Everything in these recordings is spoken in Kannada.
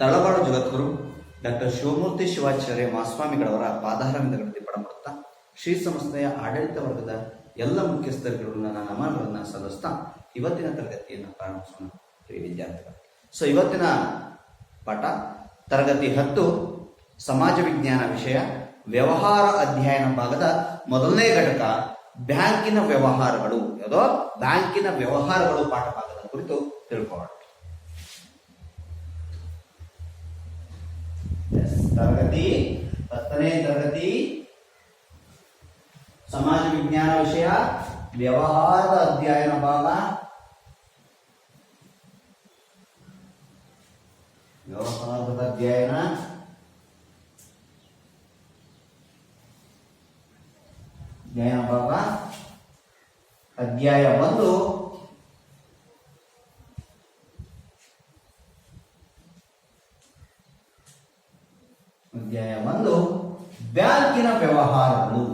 ತಳವಾಡು ಜಗದ್ಗುರು ಡಾಕ್ಟರ್ ಶಿವಮೂರ್ತಿ ಶಿವಾಚಾರ್ಯ ಮಹಾಸ್ವಾಮಿಗಳವರ ಪಾದಾರವಿಂದಗಳಲ್ಲಿ ಪಡಮಾಡುತ್ತಾ ಶ್ರೀ ಸಂಸ್ಥೆಯ ಆಡಳಿತ ವರ್ಗದ ಎಲ್ಲ ಮುಖ್ಯಸ್ಥರುಗಳು ನನ್ನ ನಮನಗಳನ್ನು ಸಲ್ಲಿಸ್ತಾ ಇವತ್ತಿನ ತರಗತಿಯನ್ನು ಪ್ರಾರಂಭಿಸೋಣ. ಪ್ರಿಯ ವಿದ್ಯಾರ್ಥಿಗಳು, ಸೊ ಇವತ್ತಿನ ಪಾಠ ತರಗತಿ ಹತ್ತು, ಸಮಾಜ ವಿಜ್ಞಾನ ವಿಷಯ, ವ್ಯವಹಾರ ಅಧ್ಯಯನ ಭಾಗದ ಮೊದಲನೇ ಘಟಕ, ಬ್ಯಾಂಕಿನ ವ್ಯವಹಾರಗಳು. ಯಾವುದೋ? ಬ್ಯಾಂಕಿನ ವ್ಯವಹಾರಗಳು ಪಾಠ ಭಾಗದ ಕುರಿತು ತಿಳ್ಕೊಳ್ಳೋಣ. ತರಗತಿ ಹತ್ತನೇ ತರಗತಿ ಸಮಾಜ ವಿಜ್ಞಾನ ವಿಷಯ, ವ್ಯವಹಾರದ ಅಧ್ಯಯನ ಭಾಗ. ವ್ಯವಹಾರದ ಅಧ್ಯಯನ. ಅಧ್ಯಯನ ಭಾಗ. ಅಧ್ಯಾಯ ಒಂದು ಅಧ್ಯಾಯ ಒಂದು ಬ್ಯಾಂಕಿನ ವ್ಯವಹಾರಗಳು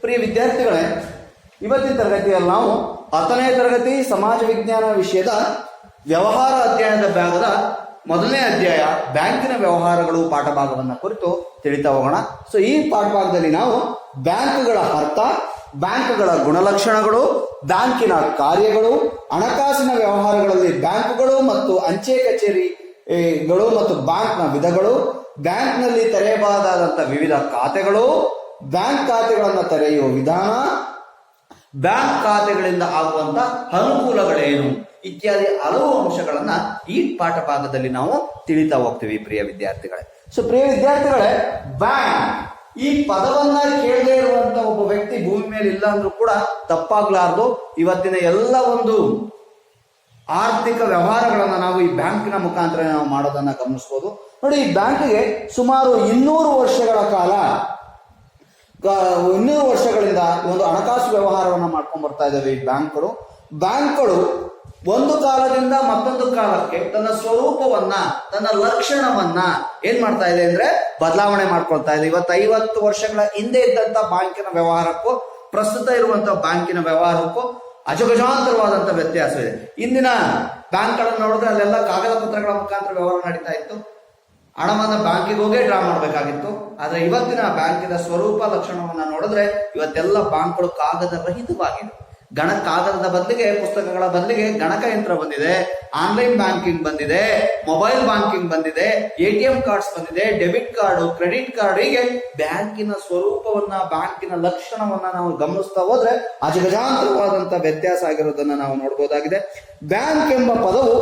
ಪ್ರಿಯ ವಿದ್ಯಾರ್ಥಿಗಳೇ ಇವತ್ತಿನ ತರಗತಿಯಲ್ಲಿ ನಾವು ಹತ್ತನೇ ತರಗತಿ ಸಮಾಜ ವಿಜ್ಞಾನ ವಿಷಯದ ವ್ಯವಹಾರ ಅಧ್ಯಯನದ ಭಾಗದ ಮೊದಲನೇ ಅಧ್ಯಾಯ ಬ್ಯಾಂಕಿನ ವ್ಯವಹಾರಗಳು ಪಾಠ ಭಾಗವನ್ನು ಕುರಿತು ತಿಳಿತಾ ಹೋಗೋಣ. ಸೊ ಈ ಪಾಠ ಭಾಗದಲ್ಲಿ ನಾವು ಬ್ಯಾಂಕ್ಗಳ ಅರ್ಥ ಬ್ಯಾಂಕ್ಗಳ ಗುಣಲಕ್ಷಣಗಳು ಬ್ಯಾಂಕಿನ ಕಾರ್ಯಗಳು ಹಣಕಾಸಿನ ವ್ಯವಹಾರಗಳಲ್ಲಿ ಬ್ಯಾಂಕುಗಳು ಮತ್ತು ಅಂಚೆ ಕಚೇರಿ ಏ, ಗಳು ಮತ್ತು ಬ್ಯಾಂಕ್ನ ವಿಧಗಳು ಬ್ಯಾಂಕ್ನಲ್ಲಿ ತೆರೆಯಬಹುದಾದಂತಹ ವಿವಿಧ ಖಾತೆಗಳು ಬ್ಯಾಂಕ್ ಖಾತೆಗಳನ್ನು ತೆರೆಯುವ ವಿಧಾನ ಬ್ಯಾಂಕ್ ಖಾತೆಗಳಿಂದ ಆಗುವಂತ ಅನುಕೂಲಗಳೇನು ಇತ್ಯಾದಿ ಹಲವು ಅಂಶಗಳನ್ನ ಈ ಪಾಠ ಭಾಗದಲ್ಲಿ ನಾವು ತಿಳಿತಾ ಹೋಗ್ತೀವಿ ಪ್ರಿಯ ವಿದ್ಯಾರ್ಥಿಗಳೇ. ಸೊ ಪ್ರಿಯ ವಿದ್ಯಾರ್ಥಿಗಳೇ, ಬ್ಯಾಂಕ್ ಈ ಪದವನ್ನ ಕೇಳದೇ ಇರುವಂತ ಒಬ್ಬ ವ್ಯಕ್ತಿ ಭೂಮಿ ಮೇಲೆ ಇಲ್ಲ ಅಂದ್ರೂ ಕೂಡ ತಪ್ಪಾಗ್ಲಾರ್ದು. ಇವತ್ತಿನ ಎಲ್ಲ ಒಂದು ಆರ್ಥಿಕ ವ್ಯವಹಾರಗಳನ್ನ ನಾವು ಈ ಬ್ಯಾಂಕಿನ ಮುಖಾಂತರ ನಾವು ಮಾಡೋದನ್ನ ಗಮನಿಸಬಹುದು ನೋಡಿ, ಈ ಬ್ಯಾಂಕ್ಗೆ ಸುಮಾರು ಇನ್ನೂರು ವರ್ಷಗಳ ಕಾಲ ಇನ್ನೂರು ವರ್ಷಗಳಿಂದ ಒಂದು ಹಣಕಾಸು ವ್ಯವಹಾರವನ್ನು ಮಾಡ್ಕೊಂಡು ಬರ್ತಾ ಇದ್ದಾವೆ ಈ ಬ್ಯಾಂಕ್ಗಳು. ಬ್ಯಾಂಕ್ಗಳು ಒಂದು ಕಾಲದಿಂದ ಮತ್ತೊಂದು ಕಾಲಕ್ಕೆ ತನ್ನ ಸ್ವರೂಪವನ್ನ, ತನ್ನ ಲಕ್ಷಣವನ್ನ ಏನ್ ಮಾಡ್ತಾ ಇದೆ ಅಂದ್ರೆ ಬದಲಾವಣೆ ಮಾಡ್ಕೊಳ್ತಾ ಇದೆ. ಇವತ್ತು ಐವತ್ತು ವರ್ಷಗಳ ಹಿಂದೆ ಇದ್ದಂತ ಬ್ಯಾಂಕಿನ ವ್ಯವಹಾರಕ್ಕೂ, ಪ್ರಸ್ತುತ ಇರುವಂತ ಬ್ಯಾಂಕಿನ ವ್ಯವಹಾರಕ್ಕೂ ಅಜಗಜಾಂತರವಾದಂತ ವ್ಯತ್ಯಾಸ ಇದೆ ಇಂದಿನ ಬ್ಯಾಂಕ್ಗಳನ್ನು ನೋಡಿದ್ರೆ ಅಲ್ಲೆಲ್ಲ ಕಾಗದ ಪತ್ರಗಳ ಮುಖಾಂತರ ವ್ಯವಹಾರ ನಡೀತಾ ಇತ್ತು. ಹಣವನ್ನ ಬ್ಯಾಂಕಿಗೆ ಹೋಗಿ ಡ್ರಾ ಮಾಡಬೇಕಾಗಿತ್ತು. ಆದ್ರೆ ಇವತ್ತಿನ ಬ್ಯಾಂಕಿನ ಸ್ವರೂಪ ಲಕ್ಷಣವನ್ನ ನೋಡಿದ್ರೆ ಇವತ್ತೆಲ್ಲ ಬ್ಯಾಂಕ್ಗಳು ಕಾಗದ ರಹಿತವಾಗಿದೆ ಗಣ ಕಾಗದದ ಬದಲಿಗೆ, ಪುಸ್ತಕಗಳ ಬದಲಿಗೆ ಗಣಕ ಯಂತ್ರ ಬಂದಿದೆ, ಆನ್ಲೈನ್ ಬ್ಯಾಂಕಿಂಗ್ ಬಂದಿದೆ, ಮೊಬೈಲ್ ಬ್ಯಾಂಕಿಂಗ್ ಬಂದಿದೆ, ಎ ಟಿ ಎಂ ಕಾರ್ಡ್ಸ್ ಬಂದಿದೆ, ಡೆಬಿಟ್ ಕಾರ್ಡ್, ಕ್ರೆಡಿಟ್ ಕಾರ್ಡ್, ಹೀಗೆ ಬ್ಯಾಂಕಿನ ಸ್ವರೂಪವನ್ನ, ಬ್ಯಾಂಕಿನ ಲಕ್ಷಣವನ್ನ ನಾವು ಗಮನಿಸ್ತಾ ಹೋದ್ರೆ ಅಜಗಜಾಂತರವಾದಂತಹ ವ್ಯತ್ಯಾಸ ಆಗಿರೋದನ್ನ ನಾವು ನೋಡಬಹುದಾಗಿದೆ ಬ್ಯಾಂಕ್ ಎಂಬ ಪದವು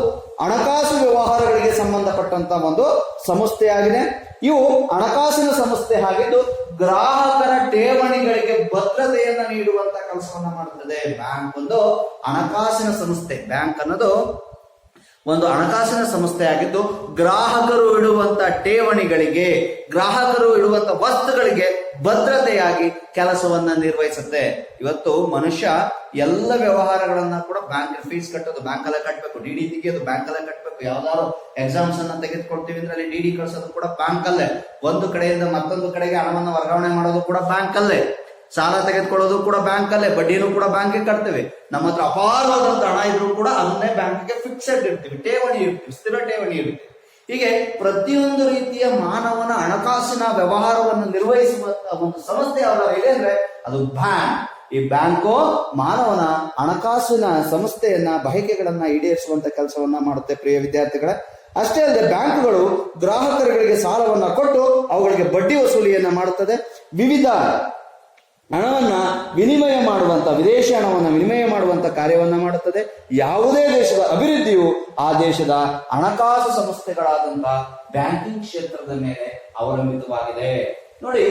ಹಣಕಾಸು ವ್ಯವಹಾರಗಳಿಗೆ ಸಂಬಂಧಪಟ್ಟಂತ ಒಂದು ಸಂಸ್ಥೆಯಾಗಿದೆ. ಇವು ಹಣಕಾಸಿನ ಸಂಸ್ಥೆ ಆಗಿದ್ದು ಗ್ರಾಹಕರ ಠೇವಣಿಗಳಿಗೆ ಭದ್ರತೆಯನ್ನ ನೀಡುವಂತ ಕೆಲಸವನ್ನ ಮಾಡುತ್ತದೆ ಬ್ಯಾಂಕ್ ಒಂದು ಹಣಕಾಸಿನ ಸಂಸ್ಥೆ. ಬ್ಯಾಂಕ್ ಅನ್ನೋದು ಒಂದು ಹಣಕಾಸಿನ ಸಂಸ್ಥೆ ಆಗಿದ್ದು ಗ್ರಾಹಕರು ಇಡುವಂತ ಠೇವಣಿಗಳಿಗೆ, ಗ್ರಾಹಕರು ಇಡುವಂತ ವಸ್ತುಗಳಿಗೆ ಭದ್ರತೆಯಾಗಿ ಕೆಲಸವನ್ನ ನಿರ್ವಹಿಸುತ್ತೆ. ಇವತ್ತು ಮನುಷ್ಯ ಎಲ್ಲ ವ್ಯವಹಾರಗಳನ್ನ ಕೂಡ ಬ್ಯಾಂಕ್ ಫೀಸ್ ಕಟ್ಟೋದು ಬ್ಯಾಂಕ್ ಅಲ್ಲೇ ಕಟ್ಟಬೇಕು ಡಿ ಡಿ ತೆಗೆಯೋದು ಬ್ಯಾಂಕ್ ಅಲ್ಲೇ ಕಟ್ಟಬೇಕು ಯಾವ್ದಾದ್ರು ಎಕ್ಸಾಮ್ಸ್ ಅನ್ನ ತೆಗೆದುಕೊಳ್ತೀವಿ ಅಂದ್ರೆ ಅಲ್ಲಿ ಡಿ ಡಿ ಕಳ್ಸೋದು ಕೂಡ ಬ್ಯಾಂಕ್ ಅಲ್ಲೇ. ಒಂದು ಕಡೆಯಿಂದ ಮತ್ತೊಂದು ಕಡೆಗೆ ಹಣವನ್ನು ವರ್ಗಾವಣೆ ಮಾಡೋದು ಕೂಡ ಬ್ಯಾಂಕ್ ಅಲ್ಲೇ. ಸಾಲ ತೆಗೆದುಕೊಳ್ಳೋದು ಕೂಡ ಬ್ಯಾಂಕ್ ಅಲ್ಲೇ, ಬಡ್ಡಿನೂ ಕೂಡ ಬ್ಯಾಂಕಿಗೆ ಕಟ್ತೇವೆ. ನಮ್ಮ ಹತ್ರ ಅಪಾರವಾದಂತ ಹಣ ಇದ್ರೂ ಕೂಡ ಅದನ್ನೇ ಬ್ಯಾಂಕಿಗೆ ಫಿಕ್ಸೆಡ್ ಇರ್ತೀವಿ ಠೇವಣಿ ಇರ್ತೀವಿ ಸ್ಥಿರ ಠೇವಣಿ ಇರುತ್ತೆ ಹೀಗೆ ಪ್ರತಿಯೊಂದು ರೀತಿಯ ಮಾನವನ ಹಣಕಾಸಿನ ವ್ಯವಹಾರವನ್ನು ನಿರ್ವಹಿಸುವಂತ ಒಂದು ಸಂಸ್ಥೆ ಯಾವ್ದಾರ ಇದೆ ಅಂದ್ರೆ ಅದು ಬ್ಯಾಂಕ್. ಈ ಬ್ಯಾಂಕು ಮಾನವನ ಹಣಕಾಸಿನ ಸಂಸ್ಥೆಯನ್ನ, ಬಯಕೆಗಳನ್ನ ಈಡೇರಿಸುವಂತ ಕೆಲಸವನ್ನ ಮಾಡುತ್ತೆ ಪ್ರಿಯ ವಿದ್ಯಾರ್ಥಿಗಳೇ. ಅಷ್ಟೇ ಅಲ್ಲದೆ ಬ್ಯಾಂಕುಗಳು ಗ್ರಾಹಕರುಗಳಿಗೆ ಸಾಲವನ್ನ ಕೊಟ್ಟು ಅವುಗಳಿಗೆ ಬಡ್ಡಿ ವಸೂಲಿಯನ್ನ ಮಾಡುತ್ತದೆ. ವಿವಿಧ ಹಣವನ್ನ ವಿನಿಮಯ ಮಾಡುವಂತ, ವಿದೇಶಿ ಹಣವನ್ನ ವಿನಿಮಯ ಮಾಡುವಂತ ಕಾರ್ಯವನ್ನ ಮಾಡುತ್ತದೆ. ಯಾವುದೇ ದೇಶದ ಅಭಿವೃದ್ಧಿಯು ಆ ದೇಶದ ಹಣಕಾಸು ಸಂಸ್ಥೆಗಳಾದಂತಹ ಬ್ಯಾಂಕಿಂಗ್ ಕ್ಷೇತ್ರದ ಮೇಲೆ ಅವಲಂಬಿತವಾಗಿದೆ. ನೋಡಿ,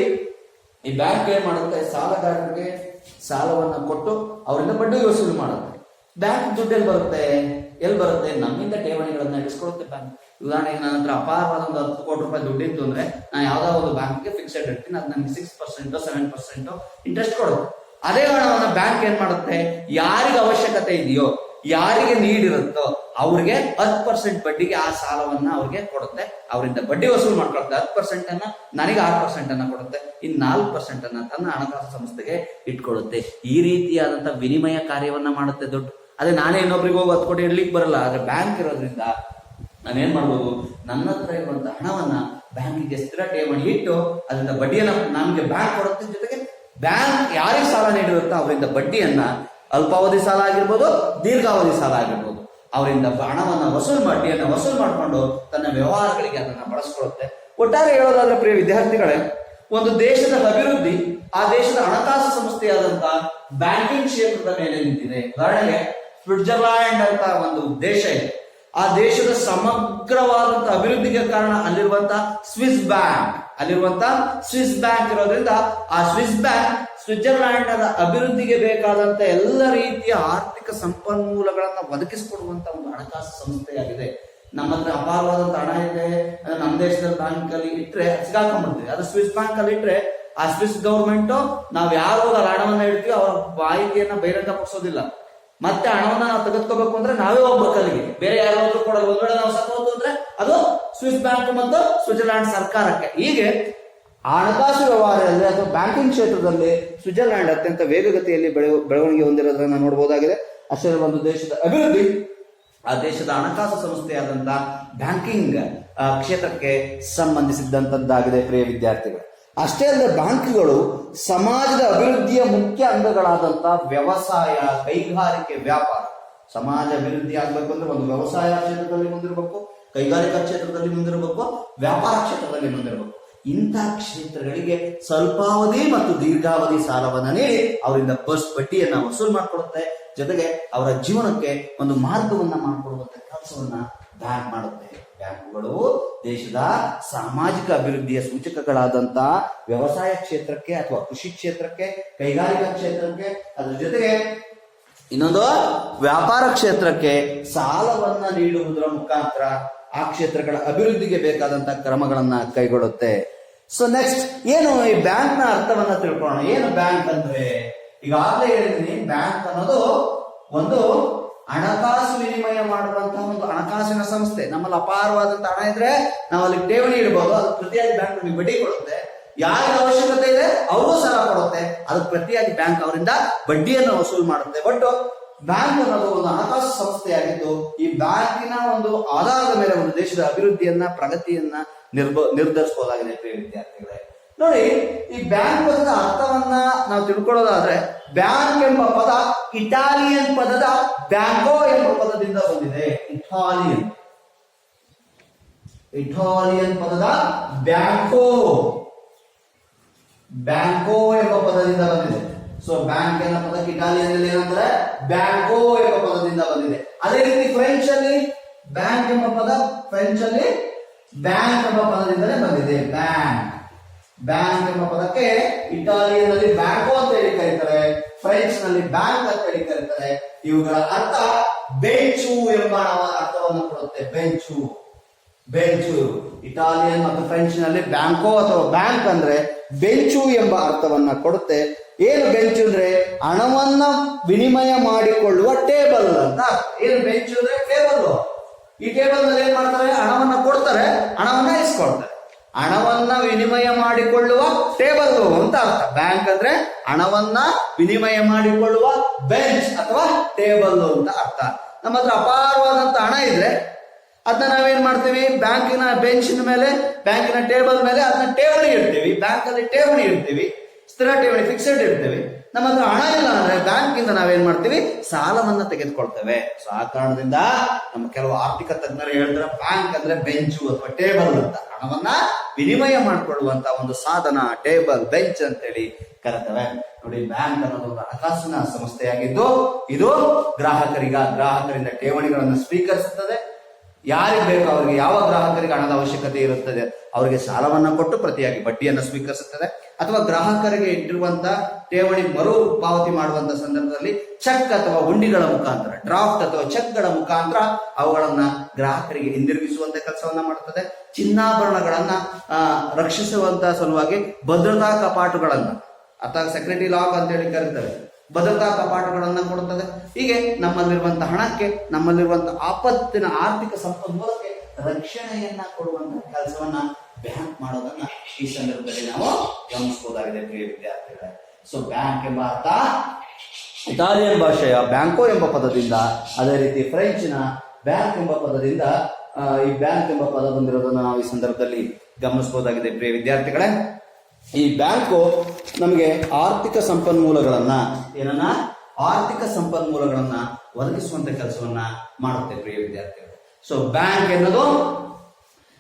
ಈ ಬ್ಯಾಂಕ್ ಏನ್ ಮಾಡುತ್ತೆ? ಸಾಲಗಾರರಿಗೆ ಸಾಲವನ್ನ ಕೊಟ್ಟು ಅವರಿಂದ ಬಡ್ಡಿ ವಸೂಲಿ ಮಾಡುತ್ತೆ. ಬ್ಯಾಂಕ್ ದುಡ್ಡು ಎಲ್ಲಿ ಬರುತ್ತೆ? ಎಲ್ಲಿ ಬರುತ್ತೆ? ನಮ್ಮಿಂದ ಠೇವಣಿಗಳನ್ನ ಇಡಿಸ್ಕೊಳುತ್ತೆ ಬ್ಯಾಂಕ್. ಉದಾಹರಣೆಗೆ ನನ್ನ ಹತ್ರ ಅಪಾರವಾದ ಒಂದು ಹತ್ತು ಕೋಟಿ ರೂಪಾಯಿ ದುಡ್ಡಿತ್ತು ಅಂದ್ರೆ ನಾನು ಯಾವ್ದೋ ಒಂದು ಬ್ಯಾಂಕ್ಗೆ ಫಿಕ್ಸೆಡ್ ಇಡ್ತೀನಿ ಅದು ನನಗೆ six percent seven percent interest ಕೊಡುತ್ತೆ. ಅದೇ ಹಣವನ್ನ ಬ್ಯಾಂಕ್ ಏನ್ ಮಾಡುತ್ತೆ? ಯಾರಿಗೆ ಅವಶ್ಯಕತೆ ಇದೆಯೋ, ಯಾರಿಗೆ ನೀಡಿರುತ್ತೋ ಅವ್ರಿಗೆ ಹತ್ ಪರ್ಸೆಂಟ್ ಬಡ್ಡಿಗೆ ಆ ಸಾಲವನ್ನ ಅವ್ರಿಗೆ ಕೊಡುತ್ತೆ. ಅವರಿಂದ ಬಡ್ಡಿ ವಸೂಲ್ ಮಾಡ್ಕೊಳುತ್ತೆ ಹತ್ತು ಪರ್ಸೆಂಟ್ ಅನ್ನ ನನಗೆ ಆರು ಪರ್ಸೆಂಟ್ ಅನ್ನ ಕೊಡುತ್ತೆ. ಇನ್ ನಾಲ್ಕು ಪರ್ಸೆಂಟ್ ಅನ್ನ ತನ್ನ ಹಣಕಾಸು ಸಂಸ್ಥೆಗೆ ಇಟ್ಕೊಳ್ಳುತ್ತೆ. ಈ ರೀತಿಯಾದಂತ ವಿನಿಮಯ ಕಾರ್ಯವನ್ನ ಮಾಡುತ್ತೆ ದುಡ್ಡು. ಅದೇ ನಾನೇ ಇನ್ನೊಬ್ರಿಗೆ ಹೋಗಿ ಹತ್ತು ಕೋಟಿ ಇಡ್ಲಿಕ್ಕೆ ಬರಲ್ಲ. ಆದ್ರೆ ಬ್ಯಾಂಕ್ ಇರೋದ್ರಿಂದ ನಾನೇನ್ ಮಾಡ್ಬೋದು? ನನ್ನ ಹತ್ರ ಇರುವಂತಹ ಹಣವನ್ನ ಬ್ಯಾಂಕಿಗೆ ಸ್ಥಿರ ಠೇವಣಿ ಇಟ್ಟು ಅದರಿಂದ ಬಡ್ಡಿಯನ್ನ ನಮಗೆ ಬ್ಯಾಂಕ್ ಕೊಡುತ್ತೆ ಜೊತೆಗೆ ಬ್ಯಾಂಕ್ ಯಾರಿಗೆ ಸಾಲ ನೀಡಿರುತ್ತೋ ಅವರಿಂದ ಬಡ್ಡಿಯನ್ನ ಅಲ್ಪಾವಧಿ ಸಾಲ ಆಗಿರ್ಬೋದು, ದೀರ್ಘಾವಧಿ ಸಾಲ ಆಗಿರ್ಬೋದು. ಅವರಿಂದ ಹಣವನ್ನ ವಸೂಲು ಬಡ್ಡಿಯನ್ನ ವಸೂಲು ಮಾಡಿಕೊಂಡು ತನ್ನ ವ್ಯವಹಾರಗಳಿಗೆ ಅದನ್ನ ಬಳಸ್ಕೊಳ್ಳುತ್ತೆ. ಒಟ್ಟಾರೆ ಹೇಳೋದಾದ್ರೆ ಪ್ರಿಯ ವಿದ್ಯಾರ್ಥಿಗಳೇ, ಒಂದು ದೇಶದ ಅಭಿವೃದ್ಧಿ, ಆ ದೇಶದ ಹಣಕಾಸು ಸಂಸ್ಥೆಯಾದಂತಹ ಬ್ಯಾಂಕಿಂಗ್ ಕ್ಷೇತ್ರದ ಮೇಲೆ ನಿಂತಿದೆ. ಉದಾಹರಣೆಗೆ ಸ್ವಿಟ್ಜರ್ಲ್ಯಾಂಡ್ ಅಂತ ಒಂದು ದೇಶ ಇದೆ. ಆ ದೇಶದ ಸಮಗ್ರವಾದಂತಹ ಅಭಿವೃದ್ಧಿಗೆ ಕಾರಣ ಅಲ್ಲಿರುವಂತಹ ಸ್ವಿಸ್ ಬ್ಯಾಂಕ್. ಅಲ್ಲಿರುವಂತಹ ಸ್ವಿಸ್ ಬ್ಯಾಂಕ್ ಇರೋದ್ರಿಂದ ಆ ಸ್ವಿಸ್ ಬ್ಯಾಂಕ್ ಸ್ವಿಟ್ಜರ್ಲ್ಯಾಂಡ್ನ ಅಭಿವೃದ್ಧಿಗೆ ಬೇಕಾದಂತಹ ಎಲ್ಲ ರೀತಿಯ ಆರ್ಥಿಕ ಸಂಪನ್ಮೂಲಗಳನ್ನ ಒದಗಿಸಿಕೊಡುವಂತ ಒಂದು ಹಣಕಾಸು ಸಂಸ್ಥೆಯಾಗಿದೆ. ನಮ್ಮ ಹತ್ರ ಅಪಾರವಾದಂತ ಹಣ ಇದೆ. ನಮ್ಮ ದೇಶದ ಬ್ಯಾಂಕ್ ಅಲ್ಲಿ ಇಟ್ರೆ ಸಿಗಾಕೊಂಡ್ಬಿಡ್ತೀವಿ ಅದು ಸ್ವಿಸ್ ಬ್ಯಾಂಕ್ ಅಲ್ಲಿ ಇಟ್ರೆ ಆ ಸ್ವಿಸ್ ಗವರ್ಮೆಂಟ್ ನಾವ್ ಅಲ್ಲಿ ಹಣವನ್ನ ಇಡ್ತೀವಿ ಅವರ ಬಹಿರಂಗ ಬಹಿರಂಗಪಡಿಸೋದಿಲ್ಲ ಮತ್ತೆ ಹಣವನ್ನ ನಾವು ತೆಗೆದುಕೋಬೇಕು ಅಂದ್ರೆ ನಾವೇ ಹೋಗ್ಬೇಕು ಅಲ್ಲಿಗೆ. ಬೇರೆ ಯಾರಾದ್ರೂ ಕೂಡ ಒಂದ್ ನಾವು ಸತ್ತೋದು ಅಂದ್ರೆ ಅದು ಸ್ವಿಸ್ ಬ್ಯಾಂಕ್ ಮತ್ತು ಸ್ವಿಟ್ಜರ್ಲ್ಯಾಂಡ್ ಸರ್ಕಾರಕ್ಕೆ. ಹೀಗೆ ಹಣಕಾಸು ವ್ಯವಹಾರದಲ್ಲಿ ಅಥವಾ ಬ್ಯಾಂಕಿಂಗ್ ಕ್ಷೇತ್ರದಲ್ಲಿ ಸ್ವಿಟ್ಜರ್ಲ್ಯಾಂಡ್ ಅತ್ಯಂತ ವೇಗಗತಿಯಲ್ಲಿ ಬೆಳೆ ಬೆಳವಣಿಗೆ ಹೊಂದಿರೋದನ್ನ ನೋಡಬಹುದಾಗಿದೆ ಅಷ್ಟೇ ಒಂದು ದೇಶದ ಅಭಿವೃದ್ಧಿ, ಆ ದೇಶದ ಹಣಕಾಸು ಸಂಸ್ಥೆಯಾದಂತಹ ಬ್ಯಾಂಕಿಂಗ್ ಕ್ಷೇತ್ರಕ್ಕೆ ಸಂಬಂಧಿಸಿದಂತದ್ದಾಗಿದೆ, ಪ್ರಿಯ ವಿದ್ಯಾರ್ಥಿಗಳು. ಅಷ್ಟೇ ಅಲ್ಲದೆ ಬ್ಯಾಂಕ್ಗಳು ಸಮಾಜದ ಅಭಿವೃದ್ಧಿಯ ಮುಖ್ಯ ಅಂಗಗಳಾದಂತಹ ವ್ಯವಸಾಯ, ಕೈಗಾರಿಕೆ, ವ್ಯಾಪಾರ. ಸಮಾಜ ಅಭಿವೃದ್ಧಿ ಆಗ್ಬೇಕು ಅಂದ್ರೆ ಒಂದು ವ್ಯವಸಾಯ ಕ್ಷೇತ್ರದಲ್ಲಿ ಮುಂದಿರಬೇಕು, ಕೈಗಾರಿಕಾ ಕ್ಷೇತ್ರದಲ್ಲಿ ಮುಂದಿರಬೇಕು, ವ್ಯಾಪಾರ ಕ್ಷೇತ್ರದಲ್ಲಿ ಮುಂದಿರಬೇಕು. ಇಂತಹ ಕ್ಷೇತ್ರಗಳಿಗೆ ಸ್ವಲ್ಪಾವಧಿ ಮತ್ತು ದೀರ್ಘಾವಧಿ ಸಾಲವನ್ನು ನೀಡಿ ಅವರಿಂದ ಬಸ್ ಬಡ್ಡಿಯನ್ನ ವಸೂಲು ಮಾಡಿಕೊಡುತ್ತೆ ಜೊತೆಗೆ ಅವರ ಜೀವನಕ್ಕೆ ಒಂದು ಮಾರ್ಗವನ್ನ ಮಾಡಿಕೊಡುವಂತ ಕೆಲಸವನ್ನ ಬ್ಯಾಂಕ್ ಮಾಡುತ್ತೆ. ಬ್ಯಾಂಕುಗಳು ದೇಶದ ಸಾಮಾಜಿಕ ಅಭಿವೃದ್ಧಿಯ ಸೂಚಕಗಳಾದಂತ ವ್ಯವಸಾಯ ಕ್ಷೇತ್ರಕ್ಕೆ ಅಥವಾ ಕೃಷಿ ಕ್ಷೇತ್ರಕ್ಕೆ, ಕೈಗಾರಿಕಾ ಕ್ಷೇತ್ರಕ್ಕೆ, ಅದ್ರ ಜೊತೆಗೆ ಇನ್ನೊಂದು ವ್ಯಾಪಾರ ಕ್ಷೇತ್ರಕ್ಕೆ ಸಾಲವನ್ನ ನೀಡುವುದರ ಮುಖಾಂತರ ಆ ಕ್ಷೇತ್ರಗಳ ಅಭಿವೃದ್ಧಿಗೆ ಬೇಕಾದಂತ ಕ್ರಮಗಳನ್ನ ಕೈಗೊಳ್ಳುತ್ತೆ. ಸೊ ನೆಕ್ಸ್ಟ್ ಏನು ಈ ಬ್ಯಾಂಕ್ನ ಅರ್ಥವನ್ನ ತಿಳ್ಕೊಳ್ಳೋಣ. ಏನು ಬ್ಯಾಂಕ್ ಅಂದ್ರೆ? ಈಗಾಗಲೇ ಹೇಳಿದೀನಿ ಬ್ಯಾಂಕ್ ಅನ್ನೋದು ಒಂದು ಹಣಕಾಸು ವಿನಿಮಯ ಮಾಡುವಂತಹ ಒಂದು ಹಣಕಾಸಿನ ಸಂಸ್ಥೆ. ನಮ್ಮಲ್ಲಿ ಅಪಾರವಾದಂತ ಹಣ ಇದ್ರೆ ನಾವು ಅಲ್ಲಿ ಠೇವಣಿ ಇಡಬಹುದು ಅದು ಪ್ರತಿಯಾಗಿ ಬ್ಯಾಂಕ್ ನಮಗೆ ಬಡ್ಡಿ ಕೊಡುತ್ತೆ. ಯಾರಿಗೆ ಅವಶ್ಯಕತೆ ಇದೆ ಅವರು ಸಾಲ ಕೊಡುತ್ತೆ. ಅದು ಪ್ರತಿಯಾಗಿ ಬ್ಯಾಂಕ್ ಅವರಿಂದ ಬಡ್ಡಿಯನ್ನು ವಸೂಲ್ ಮಾಡುತ್ತೆ. ಬಟ್ ಬ್ಯಾಂಕ್ ಅನ್ನೋದು ಒಂದು ಹಣಕಾಸು ಸಂಸ್ಥೆಯಾಗಿದ್ದು, ಈ ಬ್ಯಾಂಕಿನ ಒಂದು ಆಧಾರದ ಮೇಲೆ ಒಂದು ದೇಶದ ಅಭಿವೃದ್ಧಿಯನ್ನ, ಪ್ರಗತಿಯನ್ನ ನಿರ್ಬ ನಿರ್ಧರಿಸಬಹುದಾಗಿದೆ ವಿದ್ಯಾರ್ಥಿಗಳೇ. ನೋಡಿ, ಈ ಬ್ಯಾಂಕ್ ಪದದ ಅರ್ಥವನ್ನ ನಾವು ತಿಳ್ಕೊಳ್ಳೋದಾದ್ರೆ ಬ್ಯಾಂಕ್ ಎಂಬ ಪದ ಇಟಾಲಿಯನ್ ಪದದ ಬ್ಯಾಂಕೋ ಎಂಬ ಪದದಿಂದ ಬಂದಿದೆ. ಇಟಾಲಿಯನ್. ಇಟಾಲಿಯನ್ ಪದದ ಬ್ಯಾಂಕೋ. ಬ್ಯಾಂಕೋ ಎಂಬ ಪದದಿಂದ ಬಂದಿದೆ. ಸೊ ಬ್ಯಾಂಕ್ ಎಂಬ ಪದ ಇಟಾಲಿಯನ್ ಅಲ್ಲಿ ಏನಂದ್ರೆ ಬ್ಯಾಂಕೋ ಎಂಬ ಪದದಿಂದ ಬಂದಿದೆ. ಅದೇ ರೀತಿ ಫ್ರೆಂಚ್ ಅಲ್ಲಿ ಬ್ಯಾಂಕ್ ಎಂಬ ಪದ ಫ್ರೆಂಚ್ ಅಲ್ಲಿ ಬ್ಯಾಂಕ್ ಎಂಬ ಪದದಿಂದಲೇ ಬಂದಿದೆ. ಬ್ಯಾಂಕ್. ಬ್ಯಾಂಕ್ ಎಂಬ ಪದಕ್ಕೆ ಇಟಾಲಿಯನ್ನಲ್ಲಿ ಬ್ಯಾಂಕೋ ಅಂತ ಹೇಳಿ ಕರೀತಾರೆ ಫ್ರೆಂಚ್ನಲ್ಲಿ ಬ್ಯಾಂಕ್ ಅಂತ ಹೇಳಿ ಕರೀತಾರೆ. ಇವುಗಳ ಅರ್ಥ ಬೆಂಚು ಎಂಬ ಅರ್ಥವನ್ನು ಕೊಡುತ್ತೆ. Bench bench. ಇಟಾಲಿಯನ್ ಮತ್ತು ಫ್ರೆಂಚ್ನಲ್ಲಿ ಬ್ಯಾಂಕೋ ಅಥವಾ ಬ್ಯಾಂಕ್ ಅಂದ್ರೆ ಬೆಂಚು ಎಂಬ ಅರ್ಥವನ್ನ ಕೊಡುತ್ತೆ. ಏನು ಬೆಂಚು ಅಂದ್ರೆ? ಹಣವನ್ನ ವಿನಿಮಯ ಮಾಡಿಕೊಳ್ಳುವ ಟೇಬಲ್ ಅಂತ. ಏನು ಬೆಂಚು ಅಂದ್ರೆ? ಟೇಬಲ್ ಈ ಟೇಬಲ್ನಲ್ಲಿ ಏನ್ ಮಾಡ್ತಾರೆ ಹಣವನ್ನ ಕೊಡ್ತಾರೆ ಹಣವನ್ನ ಇಸ್ಕೊಳ್ತಾರೆ ಹಣವನ್ನ ವಿನಿಮಯ ಮಾಡಿಕೊಳ್ಳುವ ಟೇಬಲ್ ಅಂತ ಅರ್ಥ. ಬ್ಯಾಂಕ್ ಅಂದ್ರೆ ಹಣವನ್ನ ವಿನಿಮಯ ಮಾಡಿಕೊಳ್ಳುವ ಬೆಂಚ್ ಅಥವಾ ಟೇಬಲ್ ಅಂತ ಅರ್ಥ. ನಮ್ಮ ಹತ್ರ ಅಪಾರವಾದಂತ ಹಣ ಇದ್ರೆ ಅದನ್ನ ನಾವೇನ್ ಮಾಡ್ತೀವಿ? ಬ್ಯಾಂಕಿನ ಬೆಂಚಿನ ಮೇಲೆ, ಬ್ಯಾಂಕಿನ ಟೇಬಲ್ ಮೇಲೆ ಅದನ್ನ ಠೇವಣಿ ಇಡ್ತೀವಿ. ಬ್ಯಾಂಕ್ ಅಲ್ಲಿ ಠೇವಣಿ ಇಡ್ತೀವಿ. ಸ್ಥಿರ ಠೇವಣಿ ಫಿಕ್ಸೆಡ್ ಇಡ್ತೀವಿ. ನಮ್ಮ ಹಣ ಇಲ್ಲ ಅಂದ್ರೆ ಬ್ಯಾಂಕ್ ಇಂದ ನಾವೇನ್ ಮಾಡ್ತೀವಿ? ಸಾಲವನ್ನ ತೆಗೆದುಕೊಳ್ತೇವೆ. ಸೊ ಆ ಕಾರಣದಿಂದ ನಮ್ಮ ಕೆಲವು ಆರ್ಥಿಕ ತಜ್ಞರು ಹೇಳಿದ್ರೆ ಬ್ಯಾಂಕ್ ಅಂದ್ರೆ ಬೆಂಚು ಅಥವಾ ಟೇಬಲ್ ಅಂತ. ಹಣವನ್ನ ವಿನಿಮಯ ಮಾಡಿಕೊಳ್ಳುವಂತ ಒಂದು ಸಾಧನ, ಟೇಬಲ್, ಬೆಂಚ್ ಅಂತೇಳಿ ಕರೆತವೆ. ನೋಡಿ ಬ್ಯಾಂಕ್ ಅನ್ನೋದು ಒಂದು ಹಣಕಾಸಿನ ಸಂಸ್ಥೆಯಾಗಿದ್ದು, ಇದು ಗ್ರಾಹಕರಿಗ, ಗ್ರಾಹಕರಿಂದ ಠೇವಣಿಗಳನ್ನು ಸ್ವೀಕರಿಸುತ್ತದೆ. ಯಾರಿಗೆ ಬೇಕು ಅವರಿಗೆ ಯಾವ ಗ್ರಾಹಕರಿಗೆ ಹಣದ ಅವಶ್ಯಕತೆ ಇರುತ್ತದೆ, ಅವರಿಗೆ ಸಾಲವನ್ನು ಕೊಟ್ಟು ಪ್ರತಿಯಾಗಿ ಬಡ್ಡಿಯನ್ನು ಸ್ವೀಕರಿಸುತ್ತದೆ. ಅಥವಾ ಗ್ರಾಹಕರಿಗೆ ಇಟ್ಟಿರುವಂತ ಠೇವಣಿ ಮರು ಪಾವತಿ ಮಾಡುವಂತ ಸಂದರ್ಭದಲ್ಲಿ ಚೆಕ್ ಅಥವಾ ಹುಂಡಿಗಳ ಮುಖಾಂತರ, ಡ್ರಾಫ್ಟ್ ಅಥವಾ ಚೆಕ್ಗಳ ಮುಖಾಂತರ ಅವುಗಳನ್ನ ಗ್ರಾಹಕರಿಗೆ ಹಿಂದಿರುಗಿಸುವಂತ ಕೆಲಸವನ್ನ ಮಾಡುತ್ತದೆ. ಚಿನ್ನಾಭರಣಗಳನ್ನ ರಕ್ಷಿಸುವಂತಹ ರಕ್ಷಿಸುವಂತ ಸಲುವಾಗಿ ಭದ್ರತಾ ಕಪಾಟುಗಳನ್ನ ಅಥವಾ ಸೆಕ್ರೆಟರಿ ಲಾಕ್ ಅಂತ ಹೇಳಿ ಕರೀತಾರೆ. ಭದ್ರತಾ ಕಪಾಟುಗಳನ್ನು ಕೊಡುತ್ತದೆ. ಹೀಗೆ ನಮ್ಮಲ್ಲಿರುವಂತಹ ಹಣಕ್ಕೆ ನಮ್ಮಲ್ಲಿರುವಂತಹ ಆಪತ್ತಿನ ಆರ್ಥಿಕ ಸಂಪನ್ಮೂಲಕ್ಕೆ ರಕ್ಷಣೆಯನ್ನ ಕೊಡುವಂತಹ ಕೆಲಸವನ್ನ ಬ್ಯಾಂಕ್ ಮಾಡೋದನ್ನ ಈ ಸಂದರ್ಭದಲ್ಲಿ ನಾವು ಗಮನಿಸಬಹುದಾಗಿದೆ ಪ್ರಿಯ ವಿದ್ಯಾರ್ಥಿಗಳೇ. ಸೊ ಬ್ಯಾಂಕ್ ಎಂಬ ಅರ್ಥ ಇಟಾಲಿಯನ್ ಭಾಷೆಯ ಬ್ಯಾಂಕೋ ಎಂಬ ಪದದಿಂದ, ಅದೇ ರೀತಿ ಫ್ರೆಂಚ್ನ ಬ್ಯಾಂಕ್ ಎಂಬ ಪದದಿಂದ ಈ ಬ್ಯಾಂಕ್ ಎಂಬ ಪದ ಬಂದಿರೋದನ್ನ ನಾವು ಈ ಸಂದರ್ಭದಲ್ಲಿ ಗಮನಿಸಬಹುದಾಗಿದೆ ಪ್ರಿಯ ವಿದ್ಯಾರ್ಥಿಗಳೇ. ಈ ಬ್ಯಾಂಕು ನಮಗೆ ಆರ್ಥಿಕ ಸಂಪನ್ಮೂಲಗಳನ್ನ ಏನನ್ನ? ಆರ್ಥಿಕ ಸಂಪನ್ಮೂಲಗಳನ್ನ ಒದಗಿಸುವಂತ ಕೆಲಸವನ್ನ ಮಾಡುತ್ತೆ ಪ್ರಿಯ ವಿದ್ಯಾರ್ಥಿಗಳು. ಸೊ ಬ್ಯಾಂಕ್ ಎನ್ನೋದು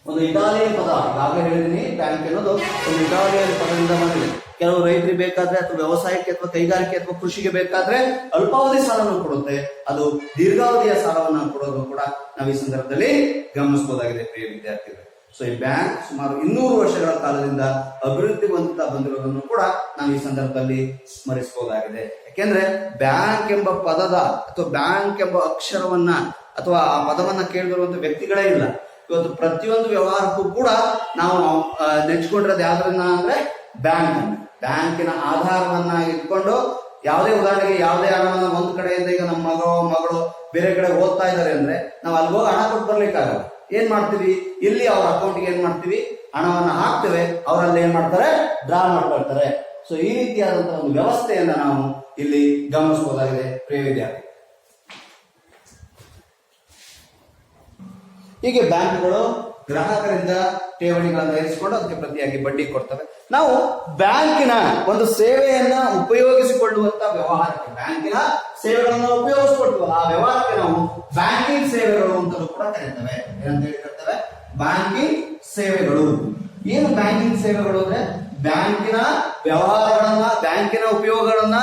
ಒಂದು ಇಟಾಲಿಯನ್ ಪದ. ಈಗಾಗಲೇ ಹೇಳಿದೀನಿ ಬ್ಯಾಂಕ್ ಅನ್ನೋದು ಒಂದು ಇಟಾಲಿಯನ್ ಪದದಿಂದ ಬಂದಿದೆ. ಕೆಲವು ರೈತರಿಗೆ ಬೇಕಾದ್ರೆ ಅಥವಾ ವ್ಯವಸಾಯಕ್ಕೆ ಅಥವಾ ಕೈಗಾರಿಕೆ ಅಥವಾ ಕೃಷಿಗೆ ಬೇಕಾದ್ರೆ ಅಲ್ಪಾವಧಿ ಸಾಲವನ್ನು ಕೊಡುತ್ತೆ. ಅದು ದೀರ್ಘಾವಧಿಯ ಸಾಲವನ್ನು ಕೊಡೋದು ಕೂಡ ನಾವು ಈ ಸಂದರ್ಭದಲ್ಲಿ ಗಮನಿಸಬಹುದಾಗಿದೆ ಪ್ರಿಯ ವಿದ್ಯಾರ್ಥಿಗಳು. ಸೊ ಈ ಬ್ಯಾಂಕ್ ಸುಮಾರು ಇನ್ನೂರು ವರ್ಷಗಳ ಕಾಲದಿಂದ ಅಭಿವೃದ್ಧಿ ಹೊಂದುತ್ತಾ ಬಂದಿರೋದನ್ನು ಕೂಡ ನಾವು ಈ ಸಂದರ್ಭದಲ್ಲಿ ಸ್ಮರಿಸಬಹುದಾಗಿದೆ. ಯಾಕೆಂದ್ರೆ ಬ್ಯಾಂಕ್ ಎಂಬ ಪದದ ಅಥವಾ ಬ್ಯಾಂಕ್ ಎಂಬ ಅಕ್ಷರವನ್ನ ಅಥವಾ ಆ ಪದವನ್ನ ಕೇಳಿದಿರುವಂತ ವ್ಯಕ್ತಿಗಳೇ ಇಲ್ಲ. ಇವತ್ತು ಪ್ರತಿಯೊಂದು ವ್ಯವಹಾರಕ್ಕೂ ಕೂಡ ನಾವು ನೆಚ್ಚಿಕೊಂಡಿರೋದು ಯಾವ್ದ್ರನ್ನ ಅಂದ್ರೆ ಬ್ಯಾಂಕ್ ಬ್ಯಾಂಕಿನ ಆಧಾರವನ್ನ ಇಟ್ಕೊಂಡು ಯಾವುದೇ ಉದಾಹರಣೆಗೆ ಯಾವುದೇ ಹಣವನ್ನ ಒಂದ್ ಕಡೆಯಿಂದ ಈಗ ನಮ್ಮ ಮಗ, ಮಗಳು ಬೇರೆ ಕಡೆ ಓದ್ತಾ ಇದ್ದಾರೆ ಅಂದ್ರೆ ನಾವು ಅಲ್ಲಿ ಹೋಗಿ ಹಣ ಕೊಟ್ಟು ಬರ್ಲಿಕ್ಕಾಗಲ್ಲ. ಏನ್ ಮಾಡ್ತೀವಿ? ಇಲ್ಲಿ ಅವ್ರ ಅಕೌಂಟ್ಗೆ ಏನ್ ಮಾಡ್ತೀವಿ? ಹಣವನ್ನು ಹಾಕ್ತೇವೆ. ಅವರಲ್ಲಿ ಏನ್ ಮಾಡ್ತಾರೆ? ಡ್ರಾ ಮಾಡ್ಕೊಳ್ತಾರೆ. ಸೊ ಈ ರೀತಿಯಾದಂತಹ ಒಂದು ವ್ಯವಸ್ಥೆಯನ್ನ ನಾವು ಇಲ್ಲಿ ಗಮನಿಸಬಹುದಾಗಿದೆ ಪ್ರಿಯ ವಿದ್ಯಾರ್ಥಿ. ಹೀಗೆ ಬ್ಯಾಂಕ್ಗಳು ಗ್ರಾಹಕರಿಂದ ಠೇವಣಿಗಳನ್ನು ಇರಿಸಿಕೊಂಡು ಅದಕ್ಕೆ ಪ್ರತಿಯಾಗಿ ಬಡ್ಡಿ ಕೊಡ್ತವೆ. ನಾವು ಬ್ಯಾಂಕಿನ ಒಂದು ಸೇವೆಯನ್ನ ಉಪಯೋಗಿಸಿಕೊಳ್ಳುವಂತ ವ್ಯವಹಾರಕ್ಕೆ, ಬ್ಯಾಂಕಿನ ಸೇವೆಗಳನ್ನು ಉಪಯೋಗಿಸಿಕೊಳ್ತೀವಲ್ಲ ಆ ವ್ಯವಹಾರಕ್ಕೆ ನಾವು ಬ್ಯಾಂಕಿಂಗ್ ಸೇವೆಗಳು ಅಂತಲೂ ಕೂಡ ಕರೀತವೆ. ಏನಂತ ಹೇಳಿ ಕರ್ತವೆ? ಬ್ಯಾಂಕಿಂಗ್ ಸೇವೆಗಳು. ಏನು ಬ್ಯಾಂಕಿಂಗ್ ಸೇವೆಗಳು ಅಂದ್ರೆ? ಬ್ಯಾಂಕಿನ ವ್ಯವಹಾರಗಳನ್ನ, ಬ್ಯಾಂಕಿನ ಉಪಯೋಗಗಳನ್ನ